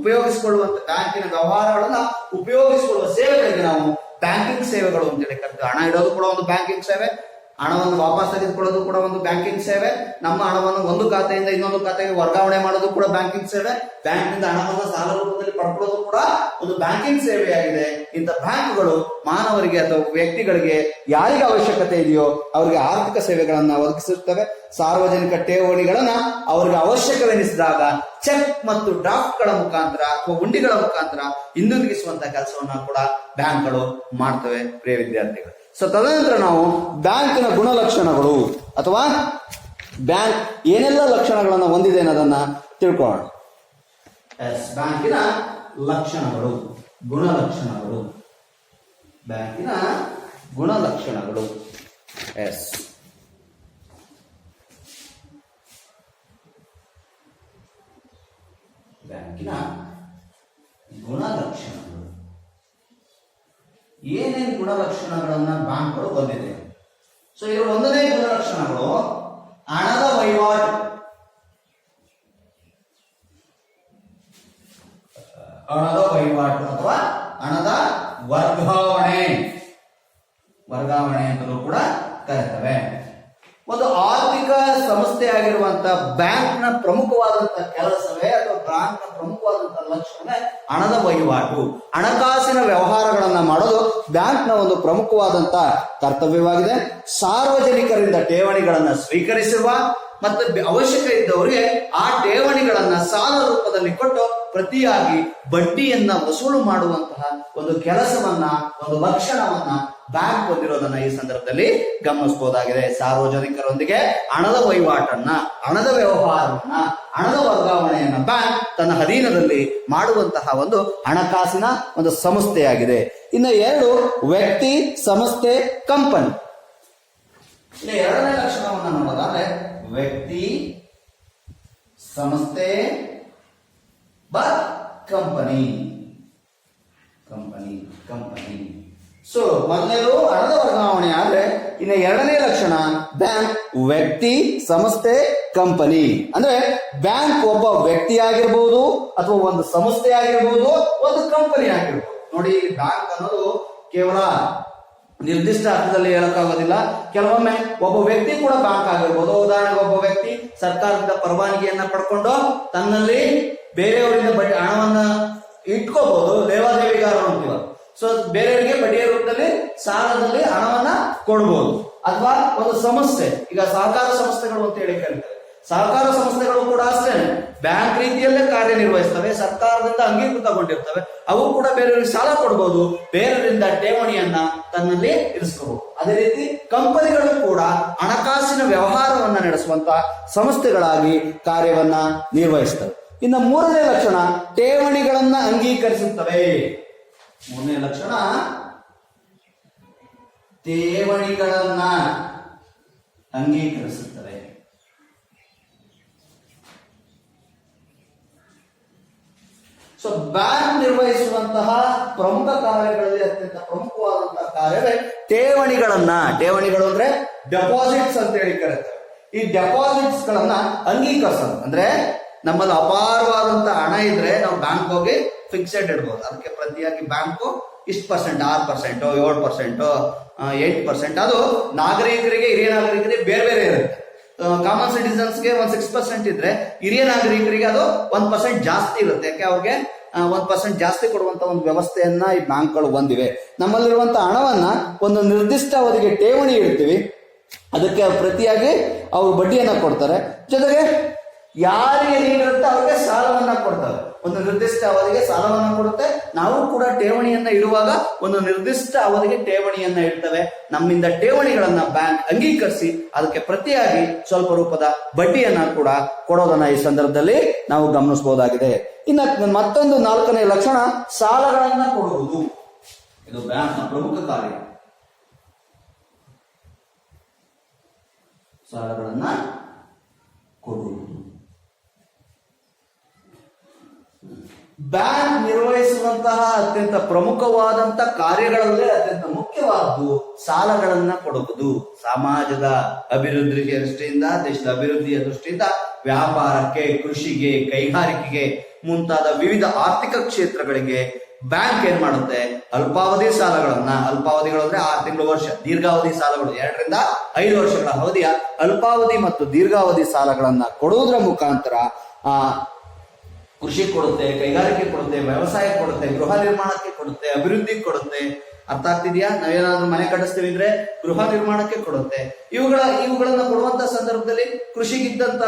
ಉಪಯೋಗಿಸಿಕೊಳ್ಳುವಂತ, ಬ್ಯಾಂಕಿನ ವ್ಯವಹಾರಗಳನ್ನ ಉಪಯೋಗಿಸಿಕೊಳ್ಳುವ ಸೇವೆಗಳಿಗೆ ನಾವು ಬ್ಯಾಂಕಿಂಗ್ ಸೇವೆಗಳು ಅಂತ ಹೇಳಿ ಕರಿತೀವಿ. ಹಣ ಇಡೋದು ಕೂಡ ಒಂದು ಬ್ಯಾಂಕಿಂಗ್ ಸೇವೆ ಹಣವನ್ನು ವಾಪಸ್ ತೆಗೆದುಕೊಳ್ಳೋದು ಕೂಡ ಒಂದು ಬ್ಯಾಂಕಿಂಗ್ ಸೇವೆ. ನಮ್ಮ ಹಣವನ್ನು ಒಂದು ಖಾತೆಯಿಂದ ಇನ್ನೊಂದು ಖಾತೆಗೆ ವರ್ಗಾವಣೆ ಮಾಡೋದು ಕೂಡ ಬ್ಯಾಂಕಿಂಗ್ ಸೇವೆ. ಬ್ಯಾಂಕ್ನಿಂದ ಹಣವನ್ನು ಸಾಲ ರೂಪದಲ್ಲಿ ಪಡ್ಕೊಳ್ಳೋದು ಕೂಡ ಒಂದು ಬ್ಯಾಂಕಿಂಗ್ ಸೇವೆಯಾಗಿದೆ. ಇಂಥ ಬ್ಯಾಂಕ್ಗಳು ಮಾನವರಿಗೆ ಅಥವಾ ವ್ಯಕ್ತಿಗಳಿಗೆ ಯಾರಿಗೆ ಅವಶ್ಯಕತೆ ಇದೆಯೋ ಅವರಿಗೆ ಆರ್ಥಿಕ ಸೇವೆಗಳನ್ನ ಒದಗಿಸುತ್ತವೆ. ಸಾರ್ವಜನಿಕ ಠೇವಣಿಗಳನ್ನ ಅವರಿಗೆ ಅವಶ್ಯಕವೆನಿಸಿದಾಗ ಚೆಕ್ ಮತ್ತು ಡ್ರಾಫ್ಟ್ಗಳ ಮುಖಾಂತರ ಅಥವಾ ಹುಂಡಿಗಳ ಮುಖಾಂತರ ಹಿಂದಿರುಗಿಸುವಂತಹ ಕೆಲಸವನ್ನ ಕೂಡ ಬ್ಯಾಂಕ್ಗಳು ಮಾಡ್ತವೆ. ಪ್ರಿಯ ವಿದ್ಯಾರ್ಥಿಗಳು. ಸೊ ತದನಂತರ ನಾವು ಬ್ಯಾಂಕಿನ ಗುಣಲಕ್ಷಣಗಳು ಅಥವಾ ಬ್ಯಾಂಕ್ ಏನೆಲ್ಲ ಲಕ್ಷಣಗಳನ್ನ ಹೊಂದಿದೆ ಅನ್ನೋದನ್ನ ತಿಳ್ಕೊಳ್ಳೋಣ. ಎಸ್ ಬ್ಯಾಂಕಿನ ಲಕ್ಷಣಗಳು, ಗುಣಲಕ್ಷಣಗಳು. ಬ್ಯಾಂಕಿನ ಗುಣಲಕ್ಷಣಗಳು. ಎಸ್ ಬ್ಯಾಂಕಿನ ಗುಣಲಕ್ಷಣಗಳು ಏನೇನು ಗುಣಲಕ್ಷಣಗಳನ್ನ ಬ್ಯಾಂಕ್ಗಳು ಹೊಂದಿದೆ ಸೊ ಇದರ ಒಂದನೇ ಗುಣಲಕ್ಷಣಗಳು ಹಣದ ವಹಿವಾಟು ಹಣದ ವಹಿವಾಟು ಅಥವಾ ಹಣದ ವರ್ಗಾವಣೆ ವರ್ಗಾವಣೆ ಅಂತಲೂ ಕೂಡ ಕರೀತವೆ ಒಂದು ಆರ್ಥಿಕ ಸಂಸ್ಥೆಯಾಗಿರುವಂತ ಬ್ಯಾಂಕ್ನ ಪ್ರಮುಖವಾದಂತಹ ಕೆಲಸವೇ ಅಥವಾ ಬ್ಯಾಂಕ್ನ ಪ್ರಮುಖವಾದಂತಹ ಲಕ್ಷಣವೇ ಹಣದ ವಹಿವಾಟು ಹಣಕಾಸಿನ ವ್ಯವಹಾರಗಳನ್ನ ಮಾಡೋದು ಬ್ಯಾಂಕ್ನ ಒಂದು ಪ್ರಮುಖವಾದಂತ ಕರ್ತವ್ಯವಾಗಿದೆ. ಸಾರ್ವಜನಿಕರಿಂದ ಠೇವಣಿಗಳನ್ನ ಸ್ವೀಕರಿಸುವ ಮತ್ತು ಅವಶ್ಯಕ ಇದ್ದವರಿಗೆ ಆ ಠೇವಣಿಗಳನ್ನ ಸಾಲ ರೂಪದಲ್ಲಿ ಕೊಟ್ಟು ಪ್ರತಿಯಾಗಿ ಬಡ್ಡಿಯನ್ನ ವಸೂಲು ಮಾಡುವಂತಹ ಒಂದು ಕೆಲಸವನ್ನ, ಒಂದು ಲಕ್ಷಣವನ್ನ ಬ್ಯಾಂಕ್ ಹೊಂದಿರೋದನ್ನ ಈ ಸಂದರ್ಭದಲ್ಲಿ ಗಮನಿಸಬಹುದಾಗಿದೆ ಸಾರ್ವಜನಿಕರೊಂದಿಗೆ ಹಣದ ವಹಿವಾಟನ್ನ, ಹಣದ ವ್ಯವಹಾರವನ್ನ, ಹಣದ ವರ್ಗಾವಣೆಯನ್ನ ಬ್ಯಾಂಕ್ ತನ್ನ ಅಧೀನದಲ್ಲಿ ಮಾಡುವಂತಹ ಒಂದು ಹಣಕಾಸಿನ ಒಂದು ಸಂಸ್ಥೆಯಾಗಿದೆ. ಇನ್ನು ಎರಡು, ವ್ಯಕ್ತಿ, ಸಂಸ್ಥೆ, ಕಂಪನಿ. ಇನ್ನು ಎರಡನೇ ಲಕ್ಷಣವನ್ನು ನೋಡೋದಾದ್ರೆ, ವ್ಯಕ್ತಿ, ಸಂಸ್ಥೆ, ಬ, ಕಂಪನಿ. Company company. ಸೊ ಮೊದಲನೇದು ಹಣದ ವರ್ಗಾವಣೆ ಆದ್ರೆ ಇನ್ನು ಎರಡನೇ ಲಕ್ಷಣ ಬ್ಯಾಂಕ್ ವ್ಯಕ್ತಿ ಸಂಸ್ಥೆ ಕಂಪನಿ. ಅಂದ್ರೆ ಬ್ಯಾಂಕ್ ಒಬ್ಬ ವ್ಯಕ್ತಿ ಆಗಿರ್ಬೋದು ಅಥವಾ ಒಂದು ಸಂಸ್ಥೆ ಆಗಿರ್ಬೋದು, ಒಂದು ಕಂಪನಿ ಆಗಿರ್ಬೋದು. ನೋಡಿ, ಬ್ಯಾಂಕ್ ಅನ್ನೋದು ಕೇವಲ ನಿರ್ದಿಷ್ಟ ಅರ್ಥದಲ್ಲಿ ಹೇಳಕ್ಕಾಗೋದಿಲ್ಲ. ಕೆಲವೊಮ್ಮೆ ಒಬ್ಬ ವ್ಯಕ್ತಿ ಕೂಡ ಬ್ಯಾಂಕ್ ಆಗಿರ್ಬೋದು. ಉದಾಹರಣೆಗೆ ಒಬ್ಬ ವ್ಯಕ್ತಿ ಸರ್ಕಾರದಿಂದ ಪರವಾನಗಿಯನ್ನ ಪಡ್ಕೊಂಡು ತನ್ನಲ್ಲಿ ಬೇರೆಯವರಿಂದ ಬಡ್ಡಿ ಹಣವನ್ನ ಇಟ್ಕೋಬಹುದು ದೇವಾದೇವಿಗಾರರು ಅಂತೀವ. ಸೊ ಬೇರೆಯವರಿಗೆ ಬಡ್ಡಿಯ ರೂಪದಲ್ಲಿ ಸಾಲದಲ್ಲಿ ಹಣವನ್ನ ಕೊಡ್ಬೋದು. ಅಥವಾ ಒಂದು ಸಂಸ್ಥೆ. ಈಗ ಸಹಕಾರ ಸಂಸ್ಥೆಗಳು ಅಂತ ಹೇಳಿ ಕರೀತಾರೆ ಸಹಕಾರ ಸಂಸ್ಥೆಗಳು ಕೂಡ ಅಷ್ಟೇ. ಬ್ಯಾಂಕ್ ರೀತಿಯಲ್ಲೇ ಕಾರ್ಯನಿರ್ವಹಿಸ್ತವೆ, ಸರ್ಕಾರದಿಂದ ಅಂಗೀಕೃತಗೊಂಡಿರ್ತವೆ. ಅವು ಕೂಡ ಬೇರೆಯವರಿಗೆ ಸಾಲ ಕೊಡಬಹುದು ಬೇರೆಯವರಿಂದ ಠೇವಣಿಯನ್ನ ತನ್ನಲ್ಲಿ ಇರಿಸ್ಕೋಬಹುದು ಅದೇ ರೀತಿ ಕಂಪನಿಗಳು ಕೂಡ ಹಣಕಾಸಿನ ವ್ಯವಹಾರವನ್ನ ನಡೆಸುವಂತ ಸಂಸ್ಥೆಗಳಾಗಿ ಕಾರ್ಯವನ್ನ ನಿರ್ವಹಿಸ್ತವೆ. ಇನ್ನು ಮೂರನೇ ಲಕ್ಷಣ, ಠೇವಣಿಗಳನ್ನ ಅಂಗೀಕರಿಸುತ್ತವೆ. ಮೂರನೇ ಲಕ್ಷಣ. ಠೇವಣಿಗಳನ್ನ ಅಂಗೀಕರಿಸುತ್ತವೆ. ಸೊ ಬ್ಯಾಂಕ್ ನಿರ್ವಹಿಸುವಂತಹ ಪ್ರಮುಖ ಕಾರ್ಯಗಳಲ್ಲಿ ಅತ್ಯಂತ ಪ್ರಮುಖವಾದಂತಹ ಕಾರ್ಯವೇ ಠೇವಣಿಗಳನ್ನ. ಠೇವಣಿಗಳು ಅಂದ್ರೆ ಡೆಪಾಸಿಟ್ಸ್ ಅಂತ ಹೇಳಿ ಕರೀತಾರೆ. ಈ ಡೆಪಾಸಿಟ್ಸ್ ಗಳನ್ನ ಅಂಗೀಕರಿಸೋದು. ಅಂದ್ರೆ ನಮ್ಮಲ್ಲಿ ಅಪಾರವಾದಂತ ಹಣ ಇದ್ರೆ ನಾವು ಬ್ಯಾಂಕ್ ಹೋಗಿ ಫಿಕ್ಸೆಡ್ ಇಡ್ಬೋದು. ಅದಕ್ಕೆ ಪ್ರತಿಯಾಗಿ ಬ್ಯಾಂಕು ಇಷ್ಟು ಪರ್ಸೆಂಟ್ ಆರು ಪರ್ಸೆಂಟ್ ಏಳು ಪರ್ಸೆಂಟ್ ಎಂಟು ಪರ್ಸೆಂಟ್ ಅದು ನಾಗರಿಕರಿಗೆ, ಹಿರಿಯ ನಾಗರಿಕರಿಗೆ ಬೇರೆ ಬೇರೆ ಇರುತ್ತೆ. ಕಾಮನ್ ಸಿಟಿಸನ್ಸ್ಗೆ ಒಂದು ಸಿಕ್ಸ್ ಪರ್ಸೆಂಟ್ ಇದ್ರೆ ಹಿರಿಯ ನಾಗರಿಕರಿಗೆ ಅದು ಒಂದ್ ಪರ್ಸೆಂಟ್ ಜಾಸ್ತಿ ಇರುತ್ತೆ. ಯಾಕೆ ಅವ್ರಿಗೆ? ಒಂದು ಪರ್ಸೆಂಟ್ ಜಾಸ್ತಿ ಕೊಡುವಂತ ಒಂದು ವ್ಯವಸ್ಥೆಯನ್ನ ಈ ಬ್ಯಾಂಕ್ಗಳು ಬಂದಿವೆ ನಮ್ಮಲ್ಲಿರುವಂತ ಹಣವನ್ನ ಒಂದು ನಿರ್ದಿಷ್ಟ ಅವಧಿಗೆ ಠೇವಣಿ ಇಡ್ತೀವಿ. ಅದಕ್ಕೆ ಪ್ರತಿಯಾಗಿ ಅವರು ಬಡ್ಡಿಯನ್ನ ಕೊಡ್ತಾರೆ. ಜೊತೆಗೆ ಯಾರಿಗೆ ನೀಡಿರುತ್ತೆ ಅವ್ರಿಗೆ ಸಾಲವನ್ನ ಕೊಡ್ತವೆ ಒಂದು ನಿರ್ದಿಷ್ಟ ಅವಧಿಗೆ ಸಾಲವನ್ನ ಕೊಡುತ್ತೆ. ನಾವು ಕೂಡ ಠೇವಣಿಯನ್ನ ಇಡುವಾಗ ಒಂದು ನಿರ್ದಿಷ್ಟ ಅವಧಿಗೆ ಠೇವಣಿಯನ್ನ ಇಡ್ತವೆ. ನಮ್ಮಿಂದ ಠೇವಣಿಗಳನ್ನ ಬ್ಯಾಂಕ್ ಅಂಗೀಕರಿಸಿ ಅದಕ್ಕೆ ಪ್ರತಿಯಾಗಿ ಸ್ವಲ್ಪ ರೂಪದ ಬಡ್ಡಿಯನ್ನ ಕೂಡ ಕೊಡೋದನ್ನ ಈ ಸಂದರ್ಭದಲ್ಲಿ ನಾವು ಗಮನಿಸಬಹುದಾಗಿದೆ. ಇನ್ನ ಮತ್ತೊಂದು ನಾಲ್ಕನೇ ಲಕ್ಷಣ, ಸಾಲಗಳನ್ನ ಕೊಡುವುದು. ಇದು ಬ್ಯಾಂಕ್ನ ಪ್ರಮುಖ ಕಾರ್ಯ. ಸಾಲಗಳನ್ನ ಕೊಡುವುದು. ಬ್ಯಾಂಕ್ ನಿರ್ವಹಿಸುವಂತಹ ಅತ್ಯಂತ ಪ್ರಮುಖವಾದಂತ ಕಾರ್ಯಗಳಲ್ಲೇ ಅತ್ಯಂತ ಮುಖ್ಯವಾದ್ದು ಸಾಲಗಳನ್ನ ಕೊಡುವುದು. ಸಮಾಜದ ಅಭಿವೃದ್ಧಿಯ ದೃಷ್ಟಿಯಿಂದ, ದೇಶದ ಅಭಿವೃದ್ಧಿಯ ದೃಷ್ಟಿಯಿಂದ, ವ್ಯಾಪಾರಕ್ಕೆ, ಕೃಷಿಗೆ, ಕೈಗಾರಿಕೆಗೆ ಮುಂತಾದ ವಿವಿಧ ಆರ್ಥಿಕ ಕ್ಷೇತ್ರಗಳಿಗೆ ಬ್ಯಾಂಕ್ ಏನ್ ಮಾಡುತ್ತೆ? ಅಲ್ಪಾವಧಿ ಸಾಲಗಳನ್ನ, ಅಲ್ಪಾವಧಿಗಳು ಅಂದ್ರೆ ಆರು ತಿಂಗಳು ವರ್ಷ, ದೀರ್ಘಾವಧಿ ಸಾಲಗಳು ಎರಡರಿಂದ ಐದು ವರ್ಷಗಳ ಅವಧಿಯ ಅಲ್ಪಾವಧಿ ಮತ್ತು ದೀರ್ಘಾವಧಿ ಸಾಲಗಳನ್ನ ಕೊಡುವುದರ ಮುಖಾಂತರ ಆ ಕೃಷಿ ಕೊಡುತ್ತೆ, ಕೈಗಾರಿಕೆ ಕೊಡುತ್ತೆ, ವ್ಯವಸಾಯ ಕೊಡುತ್ತೆ, ಗೃಹ ನಿರ್ಮಾಣಕ್ಕೆ ಕೊಡುತ್ತೆ, ಅಭಿವೃದ್ಧಿ ಕೊಡುತ್ತೆ. ಅರ್ಥ ಆಗ್ತಿದ್ಯಾ? ನಾವೇನಾದ್ರೂ ಮನೆ ಕಟ್ಟಿಸ್ತೀವಿ ಅಂದ್ರೆ ಗೃಹ ನಿರ್ಮಾಣಕ್ಕೆ ಕೊಡುತ್ತೆ. ಇವುಗಳ, ಇವುಗಳನ್ನ ಕೊಡುವಂತ ಸಂದರ್ಭದಲ್ಲಿ ಕೃಷಿಗಿದ್ದಂತ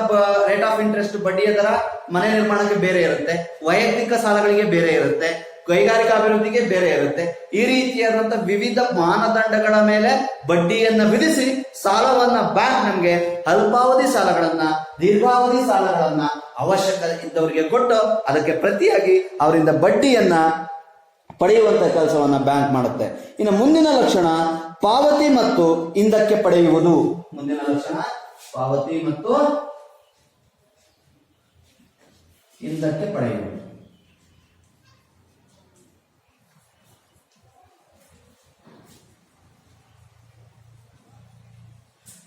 ರೇಟ್ ಆಫ್ ಇಂಟ್ರೆಸ್ಟ್ ಬಡ್ಡಿಯ ದರ ಮನೆ ನಿರ್ಮಾಣಕ್ಕೆ ಬೇರೆ ಇರುತ್ತೆ. ವೈಯಕ್ತಿಕ ಸಾಲಗಳಿಗೆ ಬೇರೆ ಇರುತ್ತೆ. ಕೈಗಾರಿಕಾ ಅಭಿವೃದ್ಧಿಗೆ ಬೇರೆ ಇರುತ್ತೆ. ಈ ರೀತಿಯಾದಂತ ವಿವಿಧ ಮಾನದಂಡಗಳ ಮೇಲೆ ಬಡ್ಡಿಯನ್ನ ವಿಧಿಸಿ ಸಾಲವನ್ನ ಬ್ಯಾಂಕ್ ನಮ್ಗೆ ಅಲ್ಪಾವಧಿ ಸಾಲಗಳನ್ನ, ದೀರ್ಘಾವಧಿ ಸಾಲಗಳನ್ನ ಅವಶ್ಯಕ ಇದ್ದವರಿಗೆ ಕೊಟ್ಟು ಅದಕ್ಕೆ ಪ್ರತಿಯಾಗಿ ಅವರಿಂದ ಬಡ್ಡಿಯನ್ನ ಪಡೆಯುವಂತ ಕೆಲಸವನ್ನ ಬ್ಯಾಂಕ್ ಮಾಡುತ್ತೆ. ಇನ್ನು ಮುಂದಿನ ಲಕ್ಷಣ ಪಾವತಿ ಮತ್ತು ಹಿಂದಕ್ಕೆ ಪಡೆಯುವುದು. ಮುಂದಿನ ಲಕ್ಷಣ ಪಾವತಿ ಮತ್ತು ಹಿಂದಕ್ಕೆ ಪಡೆಯುವುದು.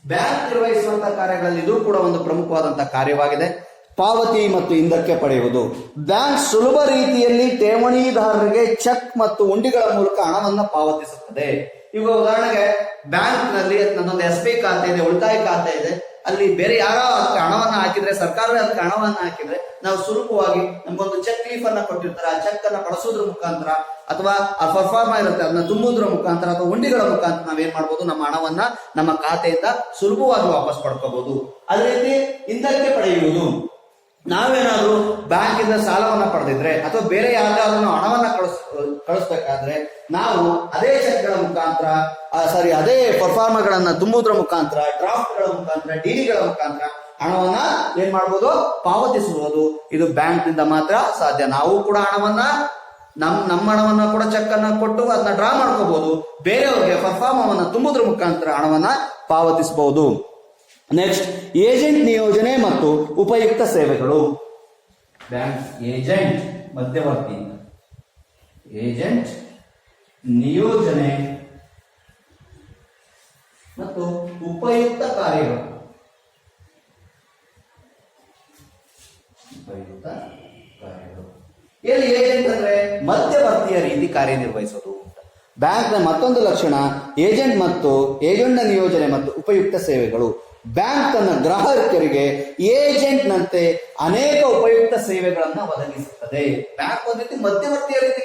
ಬ್ಯಾಂಕ್ ನಿರ್ವಹಿಸುವಂತಹ ಕಾರ್ಯಗಳಲ್ಲಿ ಇದು ಕೂಡ ಒಂದು ಪ್ರಮುಖವಾದಂತಹ ಕಾರ್ಯವಾಗಿದೆ. ಪಾವತಿ ಮತ್ತು ಹಿಂದಕ್ಕೆ ಪಡೆಯುವುದು. ಬ್ಯಾಂಕ್ ಸುಲಭ ರೀತಿಯಲ್ಲಿ ಠೇವಣಿದಾರರಿಗೆ ಚೆಕ್ ಮತ್ತು ಉಂಡಿಗಳ ಮೂಲಕ ಹಣವನ್ನು ಪಾವತಿಸುತ್ತದೆ. ಈಗ ಉದಾಹರಣೆಗೆ ಬ್ಯಾಂಕ್ನಲ್ಲಿ ನನ್ನೊಂದು ಎಸ್ ಬಿ ಖಾತೆ ಇದೆ, ಉಳಿತಾಯ ಖಾತೆ ಇದೆ. ಅಲ್ಲಿ ಬೇರೆ ಯಾರೋ ಅದಕ್ಕೆ ಹಣವನ್ನ ಹಾಕಿದ್ರೆ, ಸರ್ಕಾರವೇ ಅದಕ್ಕೆ ಹಣವನ್ನ ಹಾಕಿದ್ರೆ ನಾವು ಸುಲಭವಾಗಿ ನಮ್ಗೊಂದು ಚೆಕ್ ಲೀಫ್ ಅನ್ನ ಕೊಟ್ಟಿರ್ತಾರೆ. ಆ ಚೆಕ್ ಅನ್ನ ಬಳಸೋದ್ರ ಮುಖಾಂತರ ಅಥವಾ ಆ ಪರ್ಫಾರ್ಮ ಇರುತ್ತೆ, ಅದನ್ನ ತುಂಬುದ್ರ ಮುಖಾಂತರ ಅಥವಾ ಹುಂಡಿಗಳ ಮುಖಾಂತರ ನಾವೇನ್ ಮಾಡ್ಬೋದು? ನಮ್ಮ ಹಣವನ್ನ ನಮ್ಮ ಖಾತೆಯಿಂದ ಸುಲಭವಾಗಿ ವಾಪಸ್ ಪಡ್ಕೋಬಹುದು ಅದೇ ರೀತಿ ಹಿಂದಕ್ಕೆ ಪಡೆಯುವುದು. ನಾವೇನಾದ್ರೂ ಬ್ಯಾಂಕ್ ಇಂದ ಸಾಲವನ್ನ ಪಡೆದಿದ್ರೆ ಅಥವಾ ಬೇರೆ ನಾವು ಹಣವನ್ನ ಕಳಿಸ್, ಕಳಿಸ್ಬೇಕಾದ್ರೆ ನಾವು ಅದೇ ಚೆಕ್ಗಳ ಮುಖಾಂತರ ಸಾರಿ ಅದೇ ಪರ್ಫಾರ್ಮಗಳನ್ನ ತುಂಬುದ್ರ ಮುಖಾಂತರ ಡ್ರಾಫ್ಟ್ಗಳ ಮುಖಾಂತರ ಡಿಡಿಗಳ ಮುಖಾಂತರ ಹಣವನ್ನ ಏನ್ ಮಾಡ್ಬೋದು? ಪಾವತಿಸಬಹುದು ಇದು ಬ್ಯಾಂಕ್ನಿಂದ ಮಾತ್ರ ಸಾಧ್ಯ. ನಾವು ಕೂಡ ಹಣವನ್ನ, ನಮ್, ನಮ್ಮ ಹಣವನ್ನ ಕೂಡ ಚೆಕ್ ಅನ್ನ ಕೊಟ್ಟು ಅದನ್ನ ಡ್ರಾ ಮಾಡ್ಕೋಬಹುದು ಬೇರೆಯವ್ರಿಗೆ ಪರ್ಫಾರ್ಮರ್ ಅನ್ನ ತುಂಬುದ್ರ ಮುಖಾಂತರ ಹಣವನ್ನ ಪಾವತಿಸಬಹುದು ನೆಕ್ಸ್ಟ್ ಏಜೆಂಟ್ ನಿಯೋಜನೆ ಮತ್ತು ಉಪಯುಕ್ತ ಸೇವೆಗಳು. ಬ್ಯಾಂಕ್ ಏಜೆಂಟ್ ಮಧ್ಯವರ್ತಿ. ಏಜೆಂಟ್ ನಿಯೋಜನೆ ಮತ್ತು ಉಪಯುಕ್ತ ಕಾರ್ಯಗಳು. ಉಪಯುಕ್ತ ಕಾರ್ಯಗಳು. ಎಲ್ಲಿ ಏಜೆಂಟ್ ಅಂದ್ರೆ ಮಧ್ಯವರ್ತಿಯ ರೀತಿ ಕಾರ್ಯನಿರ್ವಹಿಸೋದು ಬ್ಯಾಂಕ್ನ ಮತ್ತೊಂದು ಲಕ್ಷಣ ಏಜೆಂಟ್ ಮತ್ತು ಏಜೆಂಟ್ನ ನಿಯೋಜನೆ ಮತ್ತು ಉಪಯುಕ್ತ ಸೇವೆಗಳು. ಬ್ಯಾಂಕ್ ತನ್ನ ಗ್ರಾಹಕರಿಗೆ ಏಜೆಂಟ್ನಂತೆ ಅನೇಕ ಉಪಯುಕ್ತ ಸೇವೆಗಳನ್ನ ಒದಗಿಸುತ್ತದೆ. ಬ್ಯಾಂಕ್ ಒಂದು ರೀತಿ ಮಧ್ಯವರ್ತಿಯ ರೀತಿ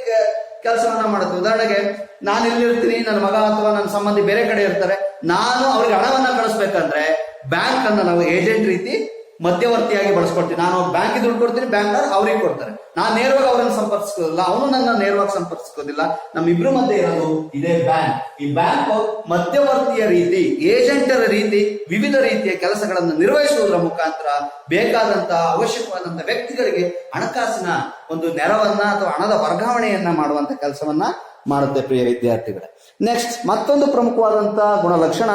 ಕೆಲಸವನ್ನ ಮಾಡುತ್ತೆ. ಉದಾಹರಣೆಗೆ, ನಾನು ಇಲ್ಲಿರ್ತೀನಿ, ನನ್ನ ಮಗ ಅಥವಾ ನನ್ನ ಸಂಬಂಧಿ ಬೇರೆ ಕಡೆ ಇರ್ತಾರೆ. ನಾನು ಅವ್ರಿಗೆ ಹಣವನ್ನ ಕಳಿಸ್ಬೇಕಂದ್ರೆ ಬ್ಯಾಂಕ್ ಅನ್ನ ನಾವು ಏಜೆಂಟ್ ರೀತಿ ಮಧ್ಯವರ್ತಿಯಾಗಿ ಬಳಸ್ಕೊಡ್ತೀನಿ. ನಾನು ಬ್ಯಾಂಕಿಗೆ ದುಡ್ಡು ಕೊಡ್ತೀನಿ ಬ್ಯಾಂಕ್ ಅವ್ರಿಗೆ ಕೊಡ್ತಾರೆ. ನಾನು ನೇರವಾಗಿ ಅವರನ್ನು ಸಂಪರ್ಕಿಸೋದಿಲ್ಲ ಅವನು ನನ್ನ ನೇರವಾಗಿ ಸಂಪರ್ಕಿಸೋದಿಲ್ಲ ನಮ್ಮಿಬ್ರು ಮಧ್ಯೆ ಇರೋದು ಇದೇ ಬ್ಯಾಂಕ್. ಈ ಬ್ಯಾಂಕ್ ಮಧ್ಯವರ್ತಿಯ ರೀತಿ, ಏಜೆಂಟರ ರೀತಿ, ವಿವಿಧ ರೀತಿಯ ಕೆಲಸಗಳನ್ನು ನಿರ್ವಹಿಸುವುದರ ಮುಖಾಂತರ ಬೇಕಾದಂತಹ ಅವಶ್ಯಕವಾದಂತಹ ವ್ಯಕ್ತಿಗಳಿಗೆ ಹಣಕಾಸಿನ ಒಂದು ನೆರವನ್ನ ಅಥವಾ ಹಣದ ವರ್ಗಾವಣೆಯನ್ನ ಮಾಡುವಂತ ಕೆಲಸವನ್ನ ಮಾಡುತ್ತೆ ಪ್ರಿಯ ವಿದ್ಯಾರ್ಥಿಗಳೇ. ನೆಕ್ಸ್ಟ್ ಮತ್ತೊಂದು ಪ್ರಮುಖವಾದಂತಹ ಗುಣಲಕ್ಷಣ,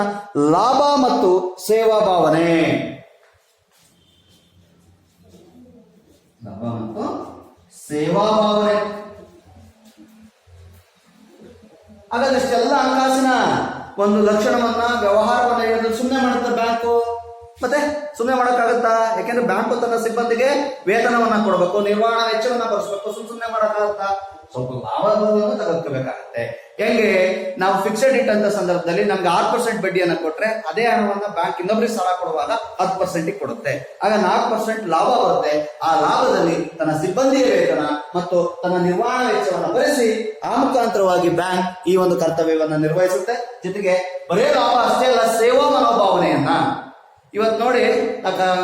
ಲಾಭ ಮತ್ತು ಸೇವಾ ಭಾವನೆ. ಸೇವಾ ಭಾವನೆ. ಹಾಗಾದ್ರೆ ಇಷ್ಟೆಲ್ಲ ಹಣಕಾಸಿನ ಒಂದು ಲಕ್ಷಣವನ್ನ ವ್ಯವಹಾರವನ್ನ ಹೇಳಿದ್ರೆ ಸುಮ್ಮನೆ ಮಾಡುತ್ತೆ ಬ್ಯಾಂಕು, ಮತ್ತೆ ಸುಮ್ಮನೆ ಮಾಡೋಕ್ಕಾಗುತ್ತಾ? ಯಾಕೆಂದ್ರೆ ಬ್ಯಾಂಕು ತನ್ನ ಸಿಬ್ಬಂದಿಗೆ ವೇತನವನ್ನ ಕೊಡಬೇಕು, ನಿರ್ವಹಣಾ ವೆಚ್ಚವನ್ನ ಬರೆಸಬೇಕು ಸುಮ್ ಸುಮ್ಮನೆ ಮಾಡಕ್ಕಾಗತ್ತಾ? ಸ್ವಲ್ಪ ಲಾಭವನ್ನು ತಗೊಳ್ಕೋಬೇಕಾಗುತ್ತೆ ಹೆಂಗೆ? ನಾವು ಫಿಕ್ಸೆಡ್ ಇಟ್ ಅಂತ ಸಂದರ್ಭದಲ್ಲಿ ನಮ್ಗೆ ಆರು ಪರ್ಸೆಂಟ್ ಬಡ್ಡಿಯನ್ನು ಕೊಟ್ರೆ ಅದೇ ಹಣವನ್ನ ಬ್ಯಾಂಕ್ ಇನ್ನೊಬ್ರಿಗೆ ಸಾಲ ಕೊಡುವಾಗ ಹತ್ತು ಪರ್ಸೆಂಟ್ ಕೊಡುತ್ತೆ. ಆಗ ನಾಲ್ಕು ಪರ್ಸೆಂಟ್ ಲಾಭ ಬರುತ್ತೆ. ಆ ಲಾಭದಲ್ಲಿ ತನ್ನ ಸಿಬ್ಬಂದಿಯ ವೇತನ ಮತ್ತು ತನ್ನ ನಿರ್ವಹಣಾ ವೆಚ್ಚವನ್ನು ಭರಿಸಿ ಆ ಮುಖಾಂತರವಾಗಿ ಬ್ಯಾಂಕ್ ಈ ಒಂದು ಕರ್ತವ್ಯವನ್ನು ನಿರ್ವಹಿಸುತ್ತೆ. ಜೊತೆಗೆ ಬರೇ ಲಾಭ ಅಷ್ಟೇ ಅಲ್ಲ, ಸೇವಾ ಮನೋಭಾವನೆಯನ್ನ. ಇವತ್ತು ನೋಡಿ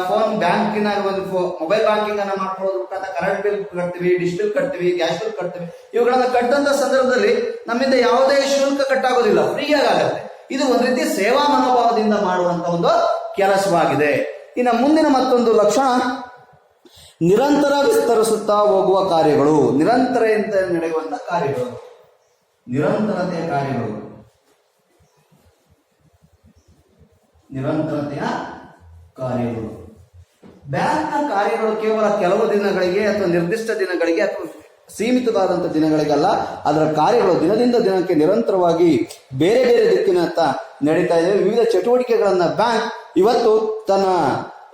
ಫೋನ್ ಬ್ಯಾಂಕಿನ ಒಂದು ಮೊಬೈಲ್ ಬ್ಯಾಂಕಿಂಗ್ ಅನ್ನ ಮಾಡ್ಕೊಳ್ಳೋದ್ರ ಮುಖಾಂತರ ಕರೆಂಟ್ ಬಿಲ್ ಕಟ್ತೀವಿ ಡಿಶ್ ಬಿಲ್ ಕಟ್ತೀವಿ ಗ್ಯಾಸ್ ಬಿಲ್ ಕಟ್ತೀವಿ. ಇವುಗಳನ್ನ ಕಟ್ಟಂತ ಸಂದರ್ಭದಲ್ಲಿ ನಮ್ಮಿಂದ ಯಾವುದೇ ಶುಲ್ಕ ಕಟ್ಟಾಗೋದಿಲ್ಲ ಫ್ರೀಯಾಗಿ ಆಗುತ್ತೆ ಇದು ಒಂದು ರೀತಿ ಸೇವಾ ಮನೋಭಾವದಿಂದ ಮಾಡುವಂತ ಒಂದು ಕೆಲಸವಾಗಿದೆ. ಇನ್ನು ಮುಂದಿನ ಮತ್ತೊಂದು ಲಕ್ಷಣ, ನಿರಂತರ ವಿಸ್ತರಿಸುತ್ತಾ ಹೋಗುವ ಕಾರ್ಯಗಳು. ನಿರಂತರದಿಂದ ನಡೆಯುವಂತ ಕಾರ್ಯಗಳು. ನಿರಂತರತೆಯ ಕಾರ್ಯಗಳು. ನಿರಂತರತೆಯ ಕಾರ್ಯಗಳು. ಬ್ಯಾಂಕ್ನ ಕಾರ್ಯಗಳು ಕೇವಲ ಕೆಲವು ದಿನಗಳಿಗೆ ಅಥವಾ ನಿರ್ದಿಷ್ಟ ದಿನಗಳಿಗೆ ಅಥವಾ ಸೀಮಿತವಾದಂಥ ದಿನಗಳಿಗಲ್ಲ, ಅದರ ಕಾರ್ಯಗಳು ದಿನದಿಂದ ದಿನಕ್ಕೆ ನಿರಂತರವಾಗಿ ಬೇರೆ ಬೇರೆ ದಿಕ್ಕಿನತ್ತ ನಡೀತಾ ಇದೆ. ವಿವಿಧ ಚಟುವಟಿಕೆಗಳನ್ನ ಬ್ಯಾಂಕ್ ಇವತ್ತು ತನ್ನ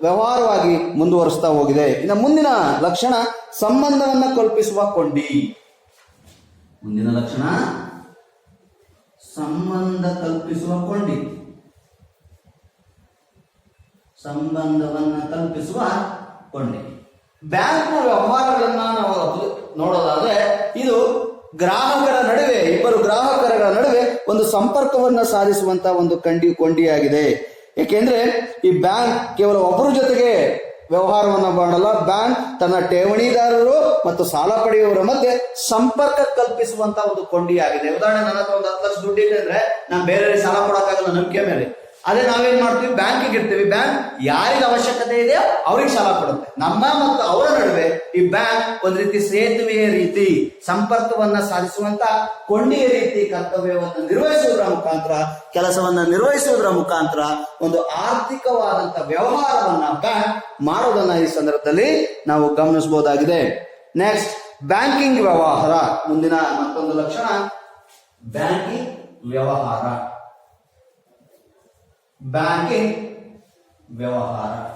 ವ್ಯವಹಾರವಾಗಿ ಮುಂದುವರಿಸ್ತಾ ಹೋಗಿದೆ. ಇನ್ನು ಮುಂದಿನ ಲಕ್ಷಣ ಸಂಬಂಧವನ್ನ ಕಲ್ಪಿಸುವ ಕೊಂಡಿ. ಮುಂದಿನ ಲಕ್ಷಣ ಸಂಬಂಧ ಕಲ್ಪಿಸುವ ಕೊಂಡಿ. ಸಂಬಂಧವನ್ನ ಕಲ್ಪಿಸುವ ಕೊಂಡಿ. ಬ್ಯಾಂಕ್ನ ವ್ಯವಹಾರಗಳನ್ನ ನಾವು ನೋಡೋದಾದ್ರೆ, ಇದು ಗ್ರಾಹಕರ ನಡುವೆ, ಇಬ್ಬರು ಗ್ರಾಹಕರ ನಡುವೆ ಒಂದು ಸಂಪರ್ಕವನ್ನ ಸಾಧಿಸುವಂತ ಒಂದು ಕಂಡಿ, ಕೊಂಡಿಯಾಗಿದೆ. ಏಕೆಂದ್ರೆ, ಈ ಬ್ಯಾಂಕ್ ಕೇವಲ ಒಬ್ಬರ ಜೊತೆಗೆ ವ್ಯವಹಾರವನ್ನ ಮಾಡಲ್ಲ, ಬ್ಯಾಂಕ್ ತನ್ನ ಠೇವಣಿದಾರರು ಮತ್ತು ಸಾಲ ಪಡೆಯುವವರ ಮಧ್ಯೆ ಸಂಪರ್ಕ ಕಲ್ಪಿಸುವಂತ ಒಂದು ಕೊಂಡಿಯಾಗಿದೆ. ಉದಾಹರಣೆ ನನ್ನ ಒಂದು ಹತ್ತು ಲಕ್ಷ ದುಡ್ಡು ಇದೆ ಅಂದ್ರೆ ನಾನು ಬೇರೆ ಸಾಲ ಕೊಡಕ್ಕಾಗಲ್ಲ, ನಂಬಿಕೆ ಮೇಲೆ. ಅದೇ ನಾವೇನ್ ಮಾಡ್ತೀವಿ? ಬ್ಯಾಂಕಿಗೆ ಇರ್ತೀವಿ ಬ್ಯಾಂಕ್ ಯಾರಿಗೆ ಅವಶ್ಯಕತೆ ಇದೆ ಅವ್ರಿಗೆ ಸಾಲ ಕೊಡುತ್ತೆ. ನಮ್ಮ ಮತ್ತು ಅವರ ನಡುವೆ ಈ ಬ್ಯಾಂಕ್ ಒಂದ್ ರೀತಿ ಸೇತುವೆಯ ರೀತಿ, ಸಂಪರ್ಕವನ್ನ ಸಾಧಿಸುವಂತ ಕೊಂಡಿಯ ರೀತಿ ಕರ್ತವ್ಯವನ್ನು ನಿರ್ವಹಿಸುವುದರ ಮುಖಾಂತರ, ಕೆಲಸವನ್ನ ನಿರ್ವಹಿಸುವುದರ ಮುಖಾಂತರ, ಒಂದು ಆರ್ಥಿಕವಾದಂತ ವ್ಯವಹಾರವನ್ನ ಬ್ಯಾಂಕ್ ಮಾಡೋದನ್ನ ಈ ಸಂದರ್ಭದಲ್ಲಿ ನಾವು ಗಮನಿಸಬಹುದಾಗಿದೆ. ನೆಕ್ಸ್ಟ್ ಬ್ಯಾಂಕಿಂಗ್ ವ್ಯವಹಾರ. ಮುಂದಿನ ಮತ್ತೊಂದು ಲಕ್ಷಣ ಬ್ಯಾಂಕಿಂಗ್ ವ್ಯವಹಾರ. ಬ್ಯಾಂಕಿಂಗ್ ವ್ಯವಹಾರ.